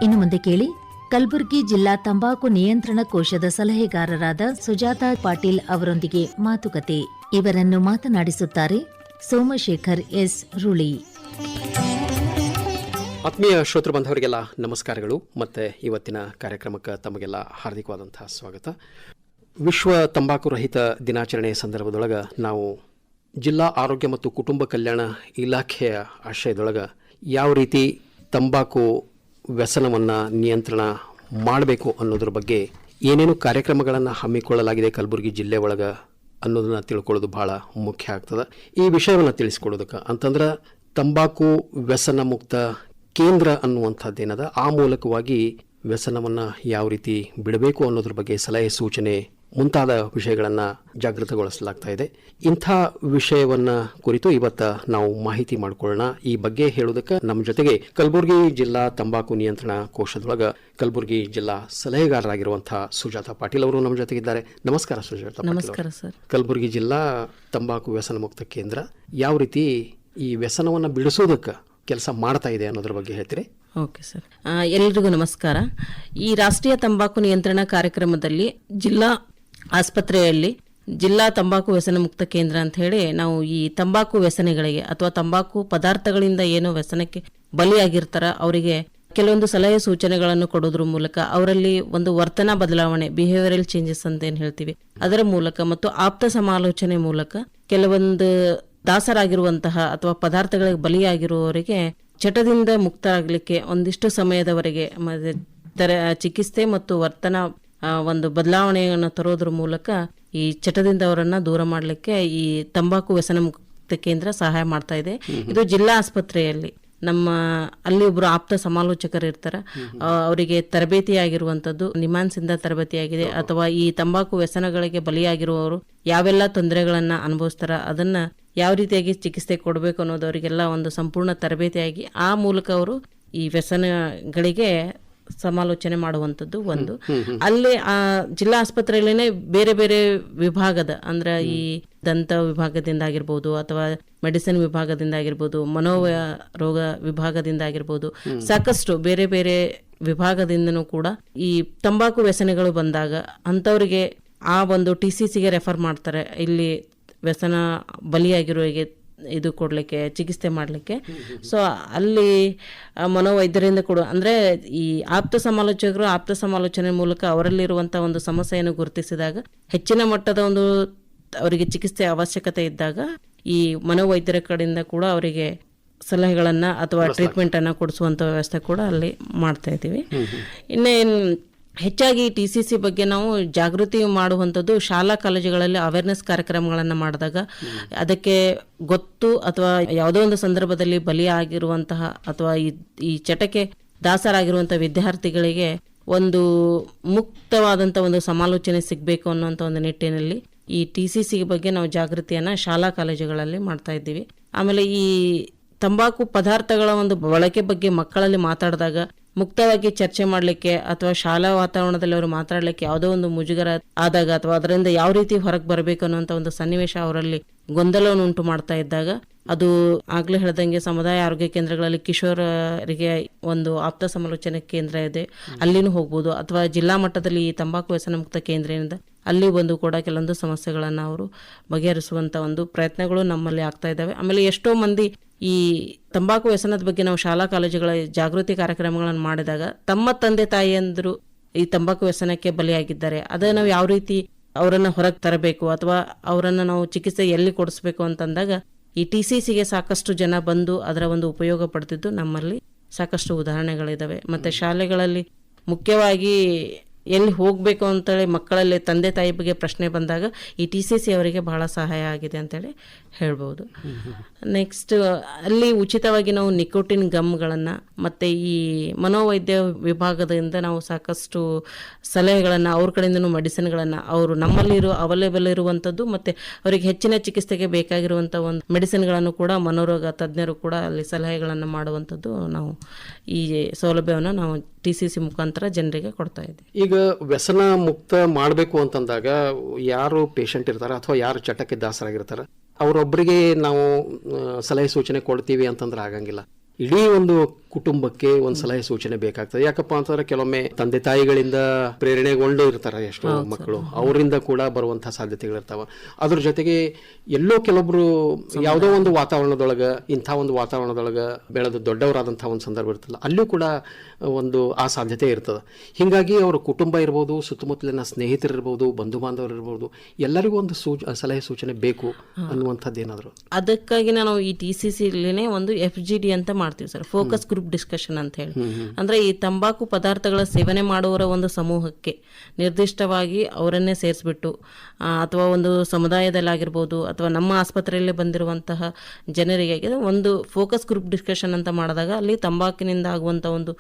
ಇನ್ನು ಮುಂದೆ ಕೇಳಿ, ಕಲಬುರಗಿ ಜಿಲ್ಲಾ ತಂಬಾಕು ನಿಯಂತ್ರಣ ಕೋಶದ ಸಲಹೆಗಾರರಾದ ಸುಜಾತಾ ಪಾಟೀಲ್ ಅವರೊಂದಿಗೆ ಮಾತುಕತೆ. ಇವರನ್ನು ಮಾತನಾಡಿಸುತ್ತಾರೆ ಸೋಮಶೇಖರ್ ಎಸ್ ರುಳಿ.
ಆತ್ಮೀಯ ಶ್ರೋತೃ ಬಂಧವರಿಗೆಲ್ಲ ನಮಸ್ಕಾರಗಳು. ಮತ್ತು ಇವತ್ತಿನ ಕಾರ್ಯಕ್ರಮಕ್ಕೆ ತಮಗೆಲ್ಲ ಹಾರ್ದಿಕವಾದಂತಹ ಸ್ವಾಗತ. ವಿಶ್ವ ತಂಬಾಕು ರಹಿತ ದಿನಾಚರಣೆ ಸಂದರ್ಭದೊಳಗೆ ನಾವು ಜಿಲ್ಲಾ ಆರೋಗ್ಯ ಮತ್ತು ಕುಟುಂಬ ಕಲ್ಯಾಣ ಇಲಾಖೆಯ ಆಶಯದೊಳಗೆ ಯಾವ ರೀತಿ ತಂಬಾಕು ವ್ಯಸನವನ್ನು ನಿಯಂತ್ರಣ ಮಾಡಬೇಕು ಅನ್ನೋದ್ರ ಬಗ್ಗೆ ಏನೇನು ಕಾರ್ಯಕ್ರಮಗಳನ್ನು ಹಮ್ಮಿಕೊಳ್ಳಲಾಗಿದೆ ಕಲಬುರಗಿ ಜಿಲ್ಲೆ ಒಳಗೆ ಅನ್ನೋದನ್ನ ತಿಳ್ಕೊಳ್ಳೋದು ಬಹಳ ಮುಖ್ಯ ಆಗ್ತದೆ. ಈ ವಿಷಯವನ್ನು ತಿಳಿಸ್ಕೊಡೋದಕ್ಕೆ ಅಂತಂದ್ರೆ ತಂಬಾಕು ವ್ಯಸನ ಮುಕ್ತ ಕೇಂದ್ರ ಅನ್ನುವಂಥದ್ದೇನದ? ಆ ಮೂಲಕವಾಗಿ ವ್ಯಸನವನ್ನು ಯಾವ ರೀತಿ ಬಿಡಬೇಕು ಅನ್ನೋದ್ರ ಬಗ್ಗೆ ಸಲಹೆ ಸೂಚನೆ ಮುಂತಾದ ವಿಷಯಗಳನ್ನು ಜಾಗೃತಗೊಳಿಸಲಾಗ್ತಾ ಇದೆ. ಇಂಥ ವಿಷಯವನ್ನು ಕುರಿತು ಇವತ್ತ ನಾವು ಮಾಹಿತಿ ಮಾಡಿಕೊಳ್ಳೋಣ. ಈ ಬಗ್ಗೆ ಹೇಳೋದಕ್ಕೆ ನಮ್ಮ ಜೊತೆಗೆ ಕಲಬುರಗಿ ಜಿಲ್ಲಾ ತಂಬಾಕು ನಿಯಂತ್ರಣ ಕೋಶದೊಳಗ ಕಲಬುರಗಿ ಜಿಲ್ಲಾ ಸಲಹೆಗಾರರಾಗಿರುವಂತಹ ಸುಜಾತ ಪಾಟೀಲ್ ಅವರು ನಮ್ಮ ಜೊತೆಗಿದ್ದಾರೆ. ನಮಸ್ಕಾರ ಸುಜಾತ
ನಮಸ್ಕಾರ ಸರ್.
ಕಲಬುರಗಿ ಜಿಲ್ಲಾ ತಂಬಾಕು ವ್ಯಸನ ಮುಕ್ತ ಕೇಂದ್ರ ಯಾವ ರೀತಿ ಈ ವ್ಯಸನವನ್ನು ಬಿಡಿಸೋದಕ್ಕೆ ಕೆಲಸ ಮಾಡ್ತಾ ಇದೆ ಅನ್ನೋದ್ರ ಬಗ್ಗೆ ಹೇಳ್ತೀರಿ?
Okay sir. ಎಲ್ಲರಿಗೂ ಎಲ್ರಿಗೂ ನಮಸ್ಕಾರ. ಈ ರಾಷ್ಟ್ರೀಯ ತಂಬಾಕು ನಿಯಂತ್ರಣ ಕಾರ್ಯಕ್ರಮದಲ್ಲಿ ಜಿಲ್ಲಾ ಆಸ್ಪತ್ರೆಯಲ್ಲಿ ಜಿಲ್ಲಾ ತಂಬಾಕು ವ್ಯಸನ ಮುಕ್ತ ಕೇಂದ್ರ ಅಂತ ಹೇಳಿ ನಾವು ಈ ತಂಬಾಕು ವ್ಯಸನಿಗಳಿಗೆ ಅಥವಾ ತಂಬಾಕು ಪದಾರ್ಥಗಳಿಂದ ಏನು ವ್ಯಸನಕ್ಕೆ ಬಲಿಯಾಗಿರ್ತಾರ, ಅವರಿಗೆ ಕೆಲವೊಂದು ಸಲಹೆ ಸೂಚನೆಗಳನ್ನು ಕೊಡೋದ್ರ ಮೂಲಕ ಅವರಲ್ಲಿ ಒಂದು ವರ್ತನಾ ಬದಲಾವಣೆ ಬಿಹೇವಿಯರಲ್ ಚೇಂಜಸ್ ಅಂತ ಏನು ಹೇಳ್ತೀವಿ. ಅದರ ಮೂಲಕ ಮತ್ತು ಆಪ್ತ ಸಮಾಲೋಚನೆ ಮೂಲಕ ಕೆಲವೊಂದು ದಾಸರಾಗಿರುವಂತಹ ಅಥವಾ ಪದಾರ್ಥಗಳಿಗೆ ಬಲಿಯಾಗಿರುವವರಿಗೆ ಚಟದಿಂದ ಮುಕ್ತರಾಗಲಿಕ್ಕೆ ಒಂದಿಷ್ಟು ಸಮಯದವರೆಗೆ ಚಿಕಿತ್ಸೆ ಮತ್ತು ವರ್ತನ ಒಂದು ಬದಲಾವಣೆಯನ್ನು ತರೋದ್ರ ಮೂಲಕ ಈ ಚಟದಿಂದ ಅವರನ್ನ ದೂರ ಮಾಡಲಿಕ್ಕೆ ಈ ತಂಬಾಕು ವ್ಯಸನ ಮುಕ್ತ ಕೇಂದ್ರ ಸಹಾಯ ಮಾಡ್ತಾ ಇದೆ. ಇದು ಜಿಲ್ಲಾ ಆಸ್ಪತ್ರೆಯಲ್ಲಿ ನಮ್ಮ ಅಲ್ಲಿ ಒಬ್ರು ಆಪ್ತ ಸಮಾಲೋಚಕರು ಇರ್ತಾರೆ. ಅವರಿಗೆ ತರಬೇತಿ ಆಗಿರುವಂತದ್ದು ನಿಮಾನ್ಸಿಂದ ತರಬೇತಿ ತರಬೇತಿಯಾಗಿದೆ ಅಥವಾ ಈ ತಂಬಾಕು ವ್ಯಸನಗಳಿಗೆ ಬಲಿಯಾಗಿರುವವರು ಯಾವೆಲ್ಲ ತೊಂದರೆಗಳನ್ನು ಅನುಭವಿಸ್ತಾರ ಅದನ್ನ ಯಾವ ರೀತಿಯಾಗಿ ಚಿಕಿತ್ಸೆ ಕೊಡಬೇಕು ಅನ್ನೋದು ಅವರಿಗೆಲ್ಲ ಒಂದು ಸಂಪೂರ್ಣ ತರಬೇತಿಯಾಗಿ ಆ ಮೂಲಕ ಅವರು ಈ ವ್ಯಸನಗಳಿಗೆ ಸಮಾಲೋಚನೆ ಮಾಡುವಂಥದ್ದು ಒಂದು. ಅಲ್ಲಿ ಆ ಜಿಲ್ಲಾ ಆಸ್ಪತ್ರೆಯಲ್ಲೇನೆ ಬೇರೆ ಬೇರೆ ವಿಭಾಗದ ಅಂದ್ರೆ ಈ ದಂತ ವಿಭಾಗದಿಂದ ಆಗಿರ್ಬೋದು ಅಥವಾ ಮೆಡಿಸಿನ್ ವಿಭಾಗದಿಂದ ಆಗಿರ್ಬೋದು ಮನೋ ರೋಗ ವಿಭಾಗದಿಂದ ಆಗಿರ್ಬೋದು ಸಾಕಷ್ಟು ಬೇರೆ ಬೇರೆ ವಿಭಾಗದಿಂದನೂ ಕೂಡ ಈ ತಂಬಾಕು ವ್ಯಸನಗಳು ಬಂದಾಗ ಅಂಥವ್ರಿಗೆ ಆ ಒಂದು ಟಿ ಸಿ ಸಿಗೆ ರೆಫರ್ ಮಾಡ್ತಾರೆ. ಇಲ್ಲಿ ವ್ಯಸನ ಬಲಿಯಾಗಿರೋರಿಗೆ ಇದು ಕೊಡಲಿಕ್ಕೆ ಚಿಕಿತ್ಸೆ ಮಾಡಲಿಕ್ಕೆ. ಸೊ ಅಲ್ಲಿ ಮನೋವೈದ್ಯರಿಂದ ಕೂಡ ಅಂದರೆ ಈ ಆಪ್ತ ಸಮಾಲೋಚಕರು ಆಪ್ತ ಸಮಾಲೋಚನೆ ಮೂಲಕ ಅವರಲ್ಲಿರುವಂಥ ಒಂದು ಸಮಸ್ಯೆಯನ್ನು ಗುರುತಿಸಿದಾಗ ಹೆಚ್ಚಿನ ಮಟ್ಟದ ಒಂದು ಅವರಿಗೆ ಚಿಕಿತ್ಸೆ ಅವಶ್ಯಕತೆ ಇದ್ದಾಗ ಈ ಮನೋವೈದ್ಯರ ಕಡೆಯಿಂದ ಕೂಡ ಅವರಿಗೆ ಸಲಹೆಗಳನ್ನು ಅಥವಾ ಟ್ರೀಟ್ಮೆಂಟನ್ನು ಕೊಡಿಸುವಂಥ ವ್ಯವಸ್ಥೆ ಕೂಡ ಅಲ್ಲಿ ಮಾಡ್ತಾ ಇದ್ದೀವಿ. ಇನ್ನೇನು ಹೆಚ್ಚಾಗಿ ಟಿ ಸಿ ಸಿ ಬಗ್ಗೆ ನಾವು ಜಾಗೃತಿ ಮಾಡುವಂಥದ್ದು ಶಾಲಾ ಕಾಲೇಜುಗಳಲ್ಲಿ ಅವೇರ್ನೆಸ್ ಕಾರ್ಯಕ್ರಮಗಳನ್ನು ಮಾಡಿದಾಗ ಅದಕ್ಕೆ ಗೊತ್ತು ಅಥವಾ ಯಾವುದೋ ಒಂದು ಸಂದರ್ಭದಲ್ಲಿ ಬಲಿಯಾಗಿರುವಂತಹ ಅಥವಾ ಈ ಚಟಕ್ಕೆ ದಾಸರಾಗಿರುವಂಥ ವಿದ್ಯಾರ್ಥಿಗಳಿಗೆ ಒಂದು ಮುಕ್ತವಾದಂಥ ಒಂದು ಸಮಾಲೋಚನೆ ಸಿಗಬೇಕು ಅನ್ನುವಂಥ ಒಂದು ನಿಟ್ಟಿನಲ್ಲಿ ಈ ಟಿ ಸಿ ಸಿ ಬಗ್ಗೆ ನಾವು ಜಾಗೃತಿಯನ್ನು ಶಾಲಾ ಕಾಲೇಜುಗಳಲ್ಲಿ ಮಾಡ್ತಾ ಇದ್ದೀವಿ. ಆಮೇಲೆ ಈ ತಂಬಾಕು ಪದಾರ್ಥಗಳ ಒಂದು ಬಳಕೆ ಬಗ್ಗೆ ಮಕ್ಕಳಲ್ಲಿ ಮಾತಾಡಿದಾಗ ಮುಕ್ತವಾಗಿ ಚರ್ಚೆ ಮಾಡಲಿಕ್ಕೆ ಅಥವಾ ಶಾಲಾ ವಾತಾವರಣದಲ್ಲಿ ಅವರು ಮಾತಾಡಲಿಕ್ಕೆ ಯಾವುದೋ ಒಂದು ಮುಜುಗರ ಆದಾಗ ಅಥವಾ ಅದರಿಂದ ಯಾವ ರೀತಿ ಹೊರಗೆ ಬರಬೇಕು ಅನ್ನುವಂಥ ಒಂದು ಸನ್ನಿವೇಶ ಅವರಲ್ಲಿ ಗೊಂದಲವನ್ನು ಉಂಟು ಮಾಡ್ತಾ ಇದ್ದಾಗ ಅದು ಆಗ್ಲೇ ಹೇಳ್ದಂಗೆ ಸಮುದಾಯ ಆರೋಗ್ಯ ಕೇಂದ್ರಗಳಲ್ಲಿ ಕಿಶೋರರಿಗೆ ಒಂದು ಆಪ್ತ ಸಮಾಲೋಚನೆ ಕೇಂದ್ರ ಇದೆ. ಅಲ್ಲಿನೂ ಹೋಗ್ಬೋದು. ಅಥವಾ ಜಿಲ್ಲಾ ಮಟ್ಟದಲ್ಲಿ ಈ ತಂಬಾಕು ವ್ಯಸನ ಮುಕ್ತ ಕೇಂದ್ರದಿಂದ ಅಲ್ಲಿ ಬಂದು ಕೂಡ ಕೆಲವೊಂದು ಸಮಸ್ಯೆಗಳನ್ನು ಅವರು ಬಗೆಹರಿಸುವಂಥ ಒಂದು ಪ್ರಯತ್ನಗಳು ನಮ್ಮಲ್ಲಿ ಆಗ್ತಾ ಇದ್ದಾವೆ. ಆಮೇಲೆ ಎಷ್ಟೋ ಮಂದಿ ಈ ತಂಬಾಕು ವ್ಯಸನದ ಬಗ್ಗೆ ನಾವು ಶಾಲಾ ಕಾಲೇಜುಗಳ ಜಾಗೃತಿ ಕಾರ್ಯಕ್ರಮಗಳನ್ನು ಮಾಡಿದಾಗ ತಮ್ಮ ತಂದೆ ತಾಯಿಯಂದರು ಈ ತಂಬಾಕು ವ್ಯಸನಕ್ಕೆ ಬಲಿಯಾಗಿದ್ದಾರೆ. ಅದೇ ನಾವು ಯಾವ ರೀತಿ ಅವರನ್ನು ಹೊರಗೆ ತರಬೇಕು ಅಥವಾ ಅವರನ್ನು ನಾವು ಚಿಕಿತ್ಸೆ ಎಲ್ಲಿ ಕೊಡಿಸ್ಬೇಕು ಅಂತಂದಾಗ ಈ ಟಿ ಸಿ ಸಿಗೆ ಸಾಕಷ್ಟು ಜನ ಬಂದು ಅದರ ಒಂದು ಉಪಯೋಗ ಪಡೆದಿದ್ದು ನಮ್ಮಲ್ಲಿ ಸಾಕಷ್ಟು ಉದಾಹರಣೆಗಳಿದಾವೆ. ಮತ್ತೆ ಶಾಲೆಗಳಲ್ಲಿ ಮುಖ್ಯವಾಗಿ ಎಲ್ಲಿ ಹೋಗಬೇಕು ಅಂತೇಳಿ ಮಕ್ಕಳಲ್ಲಿ ತಂದೆ ತಾಯಿ ಬಗ್ಗೆ ಪ್ರಶ್ನೆ ಬಂದಾಗ ಈ ಟಿ ಸಿ ಸಿ ಅವರಿಗೆ ಬಹಳ ಸಹಾಯ ಆಗಿದೆ ಅಂತೇಳಿ ಹೇಳ್ಬೋದು. ನೆಕ್ಸ್ಟ್ ಅಲ್ಲಿ ಉಚಿತವಾಗಿ ನಾವು ನಿಕೋಟಿನ್ ಗಮ್ಗಳನ್ನು ಮತ್ತು ಈ ಮನೋವೈದ್ಯ ವಿಭಾಗದಿಂದ ನಾವು ಸಾಕಷ್ಟು ಸಲಹೆಗಳನ್ನು ಅವ್ರ ಕಡೆಯಿಂದನೂ ಮೆಡಿಸಿನ್ಗಳನ್ನು ಅವರು ನಮ್ಮಲ್ಲಿರೋ ಅವೈಲೇಬಲ್ ಇರುವಂಥದ್ದು ಮತ್ತು ಅವರಿಗೆ ಹೆಚ್ಚಿನ ಚಿಕಿತ್ಸೆಗೆ ಬೇಕಾಗಿರುವಂಥ ಒಂದು ಮೆಡಿಸಿನ್ಗಳನ್ನು ಕೂಡ ಮನೋರೋಗ ತಜ್ಞರು ಕೂಡ ಅಲ್ಲಿ ಸಲಹೆಗಳನ್ನು ಮಾಡುವಂಥದ್ದು ನಾವು ಈ ಸೌಲಭ್ಯವನ್ನು ನಾವು ಟಿ ಸಿ ಸಿ ಮುಖಾಂತರ ಜನರಿಗೆ ಕೊಡ್ತಾ ಇದ್ದೀವಿ.
ಈಗ ವ್ಯಸನ ಮುಕ್ತ ಮಾಡಬೇಕು ಅಂತಂದಾಗ ಯಾರು ಪೇಷಂಟ್ ಇರ್ತಾರೆ ಅಥವಾ ಯಾರು ಚಟಕ್ಕೆ ದಾಸರಾಗಿರ್ತಾರೆ? ಅವರೊಬ್ಬರಿಗೆ ನಾವು ಸಲಹೆ ಸೂಚನೆ ಕೊಡ್ತೀವಿ ಅಂತಂದ್ರೆ ಆಗಂಗಿಲ್ಲ. ಇಡೀ ಒಂದು ಕುಟುಂಬಕ್ಕೆ ಒಂದು ಸಲಹೆ ಸೂಚನೆ ಬೇಕಾಗ್ತದೆ. ಯಾಕಪ್ಪ ಅಂತಂದ್ರೆ ಕೆಲವೊಮ್ಮೆ ತಂದೆ ತಾಯಿಗಳಿಂದ ಪ್ರೇರಣೆಗೊಂಡು ಇರ್ತಾರೆ ಎಷ್ಟೋ ಮಕ್ಕಳು. ಅವರಿಂದ ಕೂಡ ಬರುವಂತಹ ಸಾಧ್ಯತೆಗಳಿರ್ತಾವ. ಅದ್ರ ಜೊತೆಗೆ ಎಲ್ಲೋ ಕೆಲವೊಬ್ರು ಯಾವುದೋ ಒಂದು ವಾತಾವರಣದೊಳಗ ಇಂಥ ಒಂದು ವಾತಾವರಣದೊಳಗ ಬೆಳೆದು ದೊಡ್ಡವರಾದಂತಹ ಒಂದು ಸಂದರ್ಭ ಇರ್ತಲ್ಲ ಅಲ್ಲೂ ಕೂಡ ಒಂದು ಆ ಸಾಧ್ಯತೆ ಇರ್ತದೆ. ಹಿಂಗಾಗಿ ಅವರ ಕುಟುಂಬ ಇರ್ಬೋದು ಸುತ್ತಮುತ್ತಲಿನ ಸ್ನೇಹಿತರಿರ್ಬೋದು ಬಂಧು ಬಾಂಧವರು ಇರ್ಬೋದು ಎಲ್ಲರಿಗೂ ಒಂದು ಸೂಚ ಸಲಹೆ ಸೂಚನೆ ಬೇಕು ಅನ್ನುವಂಥದ್ದು ಏನಾದರೂ
ಅದಕ್ಕಾಗಿ ನಾವು ಈ ಟಿ ಸಿ ಸಿಲಿನೇ ಒಂದು ಎಫ್ ಜಿ ಡಿ ಅಂತ ಮಾಡ್ತೀವಿ ಸರ್. ಫೋಕಸ್ ಗ್ರೂಪ್ ಡಿಸ್ಕಷನ್ ಅಂತ ಹೇಳಿ ಅಂದ್ರೆ ಈ ತಂಬಾಕು ಪದಾರ್ಥಗಳ ಸೇವನೆ ಮಾಡುವವರ ಒಂದು ಸಮೂಹಕ್ಕೆ ನಿರ್ದಿಷ್ಟವಾಗಿ ಅವರನ್ನೇ ಸೇರಿಸ್ಬಿಟ್ಟು ಅಥವಾ ಒಂದು ಸಮುದಾಯದಲ್ಲಾಗಿರ್ಬೋದು ಅಥವಾ ನಮ್ಮ ಆಸ್ಪತ್ರೆಯಲ್ಲೇ ಬಂದಿರುವಂತಹ ಜನರಿಗೆ ಒಂದು ಫೋಕಸ್ ಗ್ರೂಪ್ ಡಿಸ್ಕಷನ್ ಅಂತ ಮಾಡಿದಾಗ ಅಲ್ಲಿ ತಂಬಾಕಿನಿಂದ ಆಗುವಂಥ ಒಂದು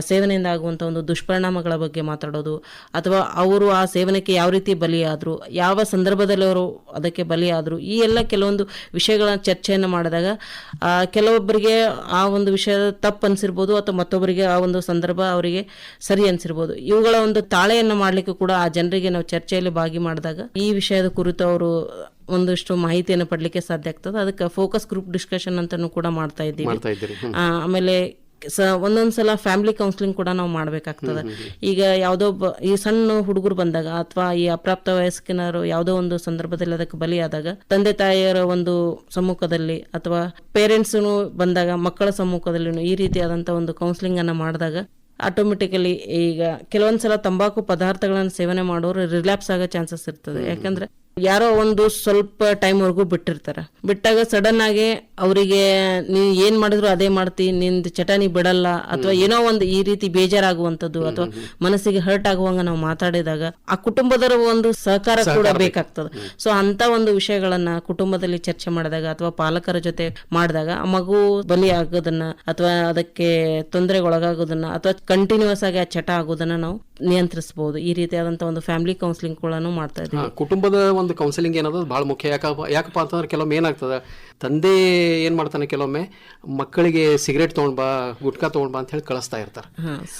ಸೇವನೆಯಿಂದ ಆಗುವಂಥ ಒಂದು ದುಷ್ಪರಿಣಾಮಗಳ ಬಗ್ಗೆ ಮಾತಾಡೋದು ಅಥವಾ ಅವರು ಆ ಸೇವನೆಗೆ ಯಾವ ರೀತಿ ಬಲಿಯಾದರು ಯಾವ ಸಂದರ್ಭದಲ್ಲಿ ಅವರು ಅದಕ್ಕೆ ಬಲಿಯಾದರು ಈ ಎಲ್ಲ ಕೆಲವೊಂದು ವಿಷಯಗಳ ಚರ್ಚೆಯನ್ನು ಮಾಡಿದಾಗ ಕೆಲವೊಬ್ಬರಿಗೆ ಆ ಒಂದು ವಿಷಯ ತಪ್ಪು ಅನಿಸಿರ್ಬೋದು ಅಥವಾ ಮತ್ತೊಬ್ಬರಿಗೆ ಆ ಒಂದು ಸಂದರ್ಭ ಅವರಿಗೆ ಸರಿ ಅನಿಸಿರ್ಬೋದು. ಇವುಗಳ ಒಂದು ತಾಳೆಯನ್ನು ಮಾಡಲಿಕ್ಕೆ ಕೂಡ ಆ ಜನರಿಗೆ ನಾವು ಚರ್ಚೆಯಲ್ಲಿ ಭಾಗಿ ಮಾಡಿದಾಗ ಈ ವಿಷಯದ ಕುರಿತು ಅವರು ಒಂದಷ್ಟು ಮಾಹಿತಿಯನ್ನು ಪಡಲಿಕ್ಕೆ ಸಾಧ್ಯ ಆಗ್ತದೆ. ಅದಕ್ಕೆ ಫೋಕಸ್ ಗ್ರೂಪ್ ಡಿಸ್ಕಷನ್ ಅಂತಾನು ಕೂಡ ಮಾಡ್ತಾ ಇದ್ದೀವಿ. ಆಮೇಲೆ ಸ ಒಂದೊಂದು ಸಲ ಫ್ಯಾಮಿಲಿ ಕೌನ್ಸಿಲಿಂಗ್ ಕೂಡ ನಾವು ಮಾಡಬೇಕಾಗ್ತದೆ. ಈಗ ಯಾವುದೋ ಬ ಈ ಸಣ್ಣ ಹುಡುಗರು ಬಂದಾಗ ಅಥವಾ ಈ ಅಪ್ರಾಪ್ತ ವಯಸ್ಕಿನರು ಯಾವುದೋ ಒಂದು ಸಂದರ್ಭದಲ್ಲಿ ಅದಕ್ಕೆ ಬಲಿಯಾದಾಗ ತಂದೆ ತಾಯಿಯರ ಒಂದು ಸಮ್ಮುಖದಲ್ಲಿ ಅಥವಾ ಪೇರೆಂಟ್ಸ್ನು ಬಂದಾಗ ಮಕ್ಕಳ ಸಮ್ಮುಖದಲ್ಲಿ ಈ ರೀತಿಯಾದಂಥ ಒಂದು ಕೌನ್ಸಿಲಿಂಗನ್ನು ಅನ್ನ ಮಾಡಿದಾಗ ಆಟೋಮೆಟಿಕಲಿ ಈಗ ಕೆಲವೊಂದ್ಸಲ ತಂಬಾಕು ಪದಾರ್ಥಗಳನ್ನು ಸೇವನೆ ಮಾಡೋರು ರಿಲ್ಯಾಪ್ಸ್ ಆಗೋ ಚಾನ್ಸಸ್ ಇರ್ತದೆ. ಯಾಕಂದ್ರೆ ಯಾರೋ ಒಂದು ಸ್ವಲ್ಪ ಟೈಮ್ ವರೆಗೂ ಬಿಟ್ಟಿರ್ತಾರೆ. ಬಿಟ್ಟಾಗ ಸಡನ್ ಆಗಿ ಅವರಿಗೆ ನೀ ಏನ್ ಮಾಡಿದ್ರು ಅದೇ ಮಾಡ್ತಿ ನಿಂದ ಚಟನಿ ಬಿಡಲ್ಲ ಅಥವಾ ಏನೋ ಒಂದು ಈ ರೀತಿ ಬೇಜಾರಾಗುವಂತದ್ದು ಅಥವಾ ಮನಸ್ಸಿಗೆ ಹರ್ಟ್ ಆಗುವಂಗ ನಾವು ಮಾತಾಡಿದಾಗ ಆ ಕುಟುಂಬದರ ಒಂದು ಸಹಕಾರ ಕೂಡ ಬೇಕಾಗ್ತದ. ಸೊ ಅಂತ ಒಂದು ವಿಷಯಗಳನ್ನ ಕುಟುಂಬದಲ್ಲಿ ಚರ್ಚೆ ಮಾಡಿದಾಗ ಅಥವಾ ಪಾಲಕರ ಜೊತೆ ಮಾಡಿದಾಗ ಆ ಮಗು ಬಲಿ ಆಗೋದನ್ನ ಅಥವಾ ಅದಕ್ಕೆ ತೊಂದರೆಗೊಳಗಾಗೋದನ್ನ ಅಥವಾ ಕಂಟಿನ್ಯೂಸ್ ಆಗಿ ಆ ಚಟ ಆಗೋದನ್ನ ನಾವು ನಿಯಂತ್ರಿಸಬಹುದು. ಈ ರೀತಿಯಾದಂತಹ ಒಂದು ಫ್ಯಾಮಿಲಿ ಕೌನ್ಸಿಲಿಂಗ್ ಕೂಡ ಮಾಡ್ತಾ ಇದ್ದೀವಿ
ಕುಟುಂಬದ ಒಂದು ಕೌನ್ಸಿಲಿಂಗ್ ಏನದ ಭಾಳ ಮುಖ್ಯ. ಯಾಕಪ್ಪ ಯಾಕಪ್ಪ ಅಂತಂದ್ರೆ ಕೆಲವೊಮ್ಮೆ ಏನಾಗ್ತದೆ ತಂದೆ ಏನು ಮಾಡ್ತಾನೆ ಕೆಲವೊಮ್ಮೆ ಮಕ್ಕಳಿಗೆ ಸಿಗರೇಟ್ ತೊಗೊಂಡ್ ಬಾ ಗುಟ್ಕಾ ತೊಗೊಂಡ್ ಬಾ ಅಂತ ಹೇಳಿ ಕಳಿಸ್ತಾ ಇರ್ತಾರೆ.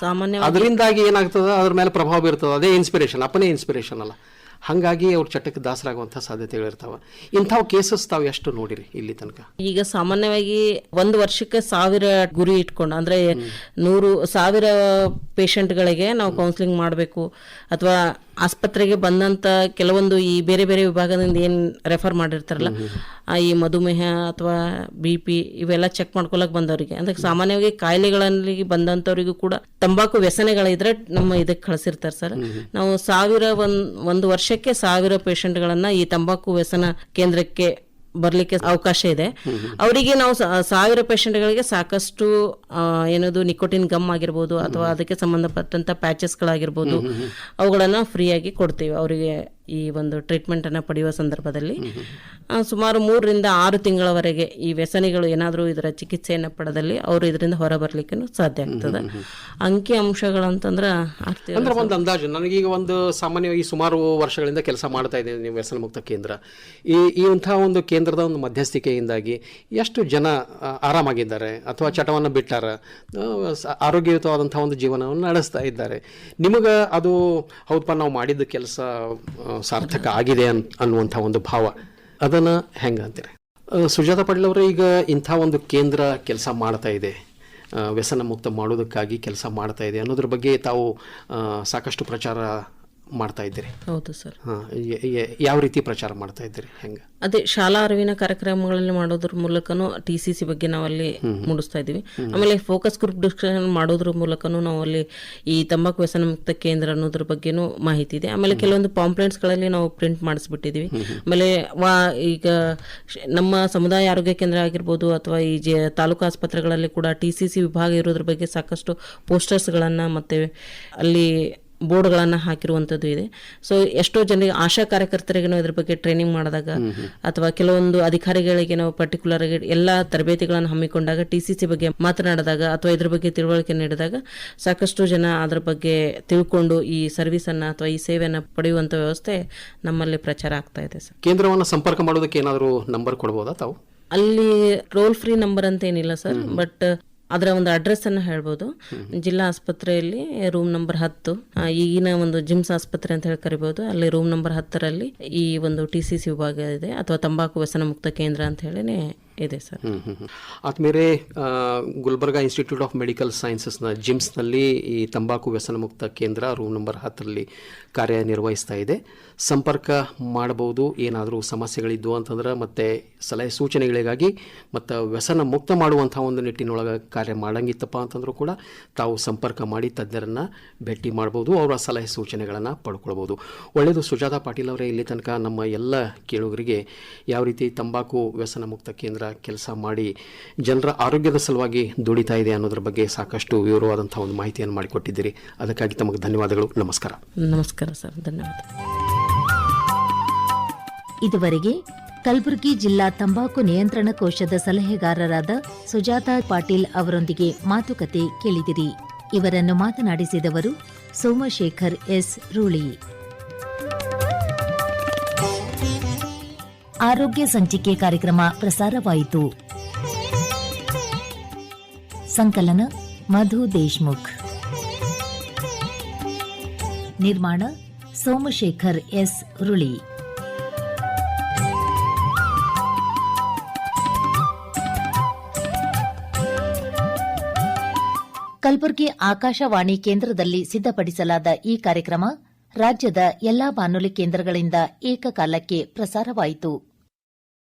ಸಾಮಾನ್ಯ
ಅದರಿಂದಾಗಿ ಏನಾಗ್ತದೆ ಅದ್ರ ಮೇಲೆ ಪ್ರಭಾವ ಬೀರ್ತದೆ. ಅದೇ ಇನ್ಸ್ಪಿರೇಷನ್ ಅಪ್ಪನೇ ಇನ್ಸ್ಪಿರೇಷನ್ ಅಲ್ಲ. ಹಾಗಾಗಿ ಅವ್ರ ಚಟಕ್ಕೆ ದಾಸರಾಗುವಂಥ ಸಾಧ್ಯತೆಗಳಿರ್ತಾವೆ ಇಂಥವು ಕೇಸಸ್ ತಾವು ಎಷ್ಟು ನೋಡಿರಿ ಇಲ್ಲಿ ತನಕ?
ಈಗ ಸಾಮಾನ್ಯವಾಗಿ ಒಂದು ವರ್ಷಕ್ಕೆ ಸಾವಿರ ಗುರಿ ಇಟ್ಕೊಂಡು ಅಂದ್ರೆ ನೂರು ಸಾವಿರ ಪೇಷಂಟ್ಗಳಿಗೆ ನಾವು ಕೌನ್ಸಿಲಿಂಗ್ ಮಾಡಬೇಕು. ಅಥವಾ ಆಸ್ಪತ್ರೆಗೆ ಬಂದಂತ ಕೆಲವೊಂದು ಈ ಬೇರೆ ಬೇರೆ ವಿಭಾಗದಿಂದ ಏನ್ ರೆಫರ್ ಮಾಡಿರ್ತಾರಲ್ಲ ಈ ಮಧುಮೇಹ ಅಥವಾ ಬಿ ಪಿ ಇವೆಲ್ಲ ಚೆಕ್ ಮಾಡ್ಕೊಳಕ್ ಬಂದವರಿಗೆ. ಅಂದ್ರೆ ಸಾಮಾನ್ಯವಾಗಿ ಕಾಯಿಲೆಗಳಲ್ಲಿ ಬಂದಂತವರಿಗೂ ಕೂಡ ತಂಬಾಕು ವ್ಯಸನಗಳಿದ್ರೆ ನಮ್ಮ ಇದಕ್ಕೆ ಕಳಿಸಿರ್ತಾರೆ ಸರ್. ನಾವು ಸಾವಿರ ಒಂದ್ ಒಂದು ವರ್ಷಕ್ಕೆ ಸಾವಿರ ಪೇಷಂಟ್ಗಳನ್ನ ಈ ತಂಬಾಕು ವ್ಯಸನ ಕೇಂದ್ರಕ್ಕೆ ಬರ್ಲಿಕ್ಕೆ ಅವಕಾಶ ಇದೆ. ಅವರಿಗೆ ನಾವು ಸಾವಿರ ಪೇಷಂಟ್ಗಳಿಗೆ ಸಾಕಷ್ಟು ಏನದು ನಿಕೋಟಿನ್ ಗಮ್ ಆಗಿರ್ಬೋದು ಅಥವಾ ಅದಕ್ಕೆ ಸಂಬಂಧಪಟ್ಟಂತ ಪ್ಯಾಚಸ್ಗಳಾಗಿರ್ಬೋದು ಅವುಗಳನ್ನ ಫ್ರೀಯಾಗಿ ಕೊಡ್ತೀವಿ. ಅವರಿಗೆ ಈ ಒಂದು ಟ್ರೀಟ್ಮೆಂಟ್ ಅನ್ನ ಪಡೆಯುವ ಸಂದರ್ಭದಲ್ಲಿ ಸುಮಾರು ಮೂರರಿಂದ ಆರು ತಿಂಗಳವರೆಗೆ ಈ ವ್ಯಸನಿಗಳು ಏನಾದರೂ ಇದರ ಚಿಕಿತ್ಸೆಯನ್ನು ಪಡೆದಲ್ಲಿ ಅವರು ಇದರಿಂದ ಹೊರ ಬರ್ಲಿಕ್ಕೆ ಸಾಧ್ಯ ಆಗ್ತದೆ. ಅಂಕಿ ಅಂಶಗಳಂತಂದ್ರೆ
ಅಂದ್ರೆ ಒಂದು ಅಂದಾಜು ನನಗೀಗ ಒಂದು ಸಾಮಾನ್ಯವಾಗಿ ಸುಮಾರು ವರ್ಷಗಳಿಂದ ಕೆಲಸ ಮಾಡ್ತಾ ಇದ್ದೀನಿ ನೀವು ವ್ಯಸನ ಮುಕ್ತ ಕೇಂದ್ರ. ಈ ಈ ಇಂಥ ಒಂದು ಕೇಂದ್ರದ ಒಂದು ಮಧ್ಯಸ್ಥಿಕೆಯಿಂದಾಗಿ ಎಷ್ಟು ಜನ ಆರಾಮಾಗಿದ್ದಾರೆ ಅಥವಾ ಚಟವನ್ನು ಬಿಟ್ಟಾರ? ಆರೋಗ್ಯಯುತವಾದಂಥ ಒಂದು ಜೀವನವನ್ನು ನಡೆಸ್ತಾ ಇದ್ದಾರೆ. ನಿಮಗೆ ಅದು ಹೌದಪ್ಪ ನಾವು ಮಾಡಿದ ಕೆಲಸ ಸಾರ್ಥಕ ಆಗಿದೆ ಅನ್, ಅನ್ನುವಂಥ ಒಂದು ಭಾವ. ಅದನ್ನು ಹೆಂಗೆ ಅಂತೀರಿ ಸುಜಾತಾ ಪಾಟೀಲ್ ಅವರೇ, ಈಗ ಇಂಥ ಒಂದು ಕೇಂದ್ರ ಕೆಲಸ ಮಾಡ್ತಾ ಇದೆ. ವ್ಯಸನ ಮುಕ್ತ ಮಾಡೋದಕ್ಕಾಗಿ ಕೆಲಸ ಮಾಡ್ತಾ ಇದೆ ಅನ್ನೋದ್ರ ಬಗ್ಗೆ ತಾವು ಸಾಕಷ್ಟು ಪ್ರಚಾರ ಮಾಡ್ತಾ ಇದ್ದೀರಿ?
ಹೌದು ಸರ್.
ಹಾಂ ಯಾವ ರೀತಿ ಪ್ರಚಾರ ಮಾಡ್ತಾ ಇದ್ದೀರಿ ಹೆಂಗೆ?
ಅದೇ ಶಾಲಾ ಅರಿವಿನ ಕಾರ್ಯಕ್ರಮಗಳಲ್ಲಿ ಮಾಡೋದ್ರ ಮೂಲಕನೂ ಟಿ ಸಿ ಸಿ ಬಗ್ಗೆ ನಾವಲ್ಲಿ ಮೂಡಿಸ್ತಾ ಇದ್ದೀವಿ. ಆಮೇಲೆ ಫೋಕಸ್ ಗ್ರೂಪ್ ಡಿಸ್ಕಷನ್ ಮಾಡೋದ್ರ ಮೂಲಕನೂ ನಾವು ಅಲ್ಲಿ ಈ ತಂಬಾಕು ವ್ಯಸನ ಮುಕ್ತ ಕೇಂದ್ರ ಅನ್ನೋದ್ರ ಬಗ್ಗೆನೂ ಮಾಹಿತಿ ಇದೆ. ಆಮೇಲೆ ಕೆಲವೊಂದು ಪಾಂಪ್ಲೆಂಟ್ಸ್ಗಳಲ್ಲಿ ನಾವು ಪ್ರಿಂಟ್ ಮಾಡಿಸ್ಬಿಟ್ಟಿದ್ದೀವಿ. ಆಮೇಲೆ ವಾ ಈಗ ನಮ್ಮ ಸಮುದಾಯ ಆರೋಗ್ಯ ಕೇಂದ್ರ ಆಗಿರ್ಬೋದು ಅಥವಾ ಈ ಜೆ ತಾಲೂಕು ಆಸ್ಪತ್ರೆಗಳಲ್ಲಿ ಕೂಡ ಟಿ ಸಿ ಸಿ ವಿಭಾಗ ಇರೋದ್ರ ಬಗ್ಗೆ ಸಾಕಷ್ಟು ಪೋಸ್ಟರ್ಸ್ಗಳನ್ನು ಮತ್ತೆ ಅಲ್ಲಿ ಬೋರ್ಡ್ಗಳನ್ನು ಹಾಕಿರುವಂಥದ್ದು ಇದೆ. ಸೊ ಎಷ್ಟೋ ಜನರಿಗೆ ಆಶಾ ಕಾರ್ಯಕರ್ತರಿಗೆ ನಾವು ಇದ್ರ ಬಗ್ಗೆ ಟ್ರೈನಿಂಗ್ ಮಾಡಿದಾಗ ಅಥವಾ ಕೆಲವೊಂದು ಅಧಿಕಾರಿಗಳಿಗೆ ನಾವು ಪರ್ಟಿಕ್ಯುಲರ್ ಆಗಿ ಎಲ್ಲ ತರಬೇತಿಗಳನ್ನು ಹಮ್ಮಿಕೊಂಡಾಗ ಟಿ ಸಿ ಸಿ ಬಗ್ಗೆ ಮಾತನಾಡಿದಾಗ ಅಥವಾ ಇದ್ರ ಬಗ್ಗೆ ತಿಳುವಳಿಕೆ ನೀಡಿದಾಗ ಸಾಕಷ್ಟು ಜನ ಅದ್ರ ಬಗ್ಗೆ ತಿಳ್ಕೊಂಡು ಈ ಸರ್ವಿಸನ್ನು ಅಥವಾ ಈ ಸೇವೆಯನ್ನು ಪಡೆಯುವಂಥ ವ್ಯವಸ್ಥೆ ನಮ್ಮಲ್ಲಿ ಪ್ರಚಾರ ಆಗ್ತಾ ಇದೆ ಸರ್.
ಕೇಂದ್ರವನ್ನು ಸಂಪರ್ಕ ಮಾಡೋದಕ್ಕೆ ಏನಾದರೂ ನಂಬರ್ ಕೊಡ್ಬೋದಾ ತಾವು?
ಅಲ್ಲಿ ಟೋಲ್ ಫ್ರೀ ನಂಬರ್ ಅಂತ ಏನಿಲ್ಲ ಸರ್ ಬಟ್ ಅದರ ಒಂದು ಅಡ್ರೆಸ್ ಅನ್ನ ಹೇಳ್ಬೋದು. ಜಿಲ್ಲಾ ಆಸ್ಪತ್ರೆಯಲ್ಲಿ ರೂಮ್ ನಂಬರ್ ಹತ್ತು. ಈಗಿನ ಒಂದು ಜಿಮ್ಸ್ ಆಸ್ಪತ್ರೆ ಅಂತ ಹೇಳಿ ಕರಿಬಹುದು ಅಲ್ಲಿ ರೂಮ್ ನಂಬರ್ ಹತ್ತರಲ್ಲಿ ಈ ಒಂದು ಟಿ ಸಿ ಸಿ ವಿಭಾಗ ಇದೆ, ಅಥವಾ ತಂಬಾಕು ವ್ಯಸನ ಮುಕ್ತ ಕೇಂದ್ರ ಅಂತ ಹೇಳಿನೇ ಇದೆ ಸರ್.
ಆದ್ಮೇಲೆ ಗುಲ್ಬರ್ಗಾ ಇನ್ಸ್ಟಿಟ್ಯೂಟ್ ಆಫ್ ಮೆಡಿಕಲ್ ಸೈನ್ಸಸ್ನ ಜಿಮ್ಸ್ನಲ್ಲಿ ಈ ತಂಬಾಕು ವ್ಯಸನ ಮುಕ್ತ ಕೇಂದ್ರ ರೂಮ್ ನಂಬರ್ ಹತ್ತರಲ್ಲಿ ಕಾರ್ಯನಿರ್ವಹಿಸ್ತಾ ಇದೆ. ಸಂಪರ್ಕ ಮಾಡಬಹುದು, ಏನಾದರೂ ಸಮಸ್ಯೆಗಳಿದ್ವು ಅಂತಂದ್ರೆ ಮತ್ತು ಸಲಹೆ ಸೂಚನೆಗಳಿಗಾಗಿ ಮತ್ತು ವ್ಯಸನ ಮುಕ್ತ ಮಾಡುವಂಥ ಒಂದು ನಿಟ್ಟಿನೊಳಗೆ ಕಾರ್ಯ ಮಾಡಂಗಿತ್ತಪ್ಪ ಅಂತಂದ್ರೂ ಕೂಡ ತಾವು ಸಂಪರ್ಕ ಮಾಡಿ ತಜ್ಞರನ್ನು ಭೇಟಿ ಮಾಡ್ಬೋದು, ಅವರ ಸಲಹೆ ಸೂಚನೆಗಳನ್ನು ಪಡ್ಕೊಳ್ಬೋದು. ಒಳ್ಳೆಯದು ಸುಜಾತಾ ಪಾಟೀಲ್ ಅವರೇ ಇಲ್ಲಿ ತನಕ ನಮ್ಮ ಎಲ್ಲ ಕೇಳುಗರಿಗೆ ಯಾವ ರೀತಿ ತಂಬಾಕು ವ್ಯಸನ ಮುಕ್ತ ಕೇಂದ್ರ ಕೆಲಸ ಮಾಡಿ ಜನರ ಆರೋಗ್ಯದ ಸಲುವಾಗಿ ದುಡಿತಾ ಇದೆ ಅನ್ನೋದ್ರ ಬಗ್ಗೆ ಸಾಕಷ್ಟು ವಿವರವಾದಂತಹ ಒಂದು ಮಾಹಿತಿಯನ್ನು ಮಾಡಿಕೊಟ್ಟಿದ್ದೀರಿ. ಅದಕ್ಕಾಗಿ ತಮಗೆ ಧನ್ಯವಾದಗಳು. ನಮಸ್ಕಾರ.
ನಮಸ್ಕಾರ ಸರ್. ಧನ್ಯವಾದ.
ಇದುವರೆಗೆ ಕಲಬುರಗಿ ಜಿಲ್ಲಾ ತಂಬಾಕು ನಿಯಂತ್ರಣ ಕೋಶದ ಸಲಹೆಗಾರರಾದ ಸುಜಾತಾ ಪಾಟೀಲ್ ಅವರೊಂದಿಗೆ ಮಾತುಕತೆ ಕೇಳಿದಿರಿ. ಇವರನ್ನು ಮಾತನಾಡಿಸಿದವರು ಸೋಮಶೇಖರ್ ಎಸ್ ರೂಳಿ. ಆರೋಗ್ಯ ಸಂಚಿಕೆ ಕಾರ್ಯಕ್ರಮ ಪ್ರಸಾರವಾಯಿತು. ಸಂಕಲನ ಮಧು ದೇಶ್ಮುಖ್. ನಿರ್ಮಾಣ ಸೋಮಶೇಖರ್ ಎಸ್ ರುಳಿ. ಕಲಬುರಗಿ ಆಕಾಶವಾಣಿ ಕೇಂದ್ರದಲ್ಲಿ ಸಿದ್ಧಪಡಿಸಲಾದ ಈ ಕಾರ್ಯಕ್ರಮ ರಾಜ್ಯದ ಎಲ್ಲಾ ಬಾನುಲಿ ಕೇಂದ್ರಗಳಿಂದ ಏಕಕಾಲಕ್ಕೆ ಪ್ರಸಾರವಾಯಿತು.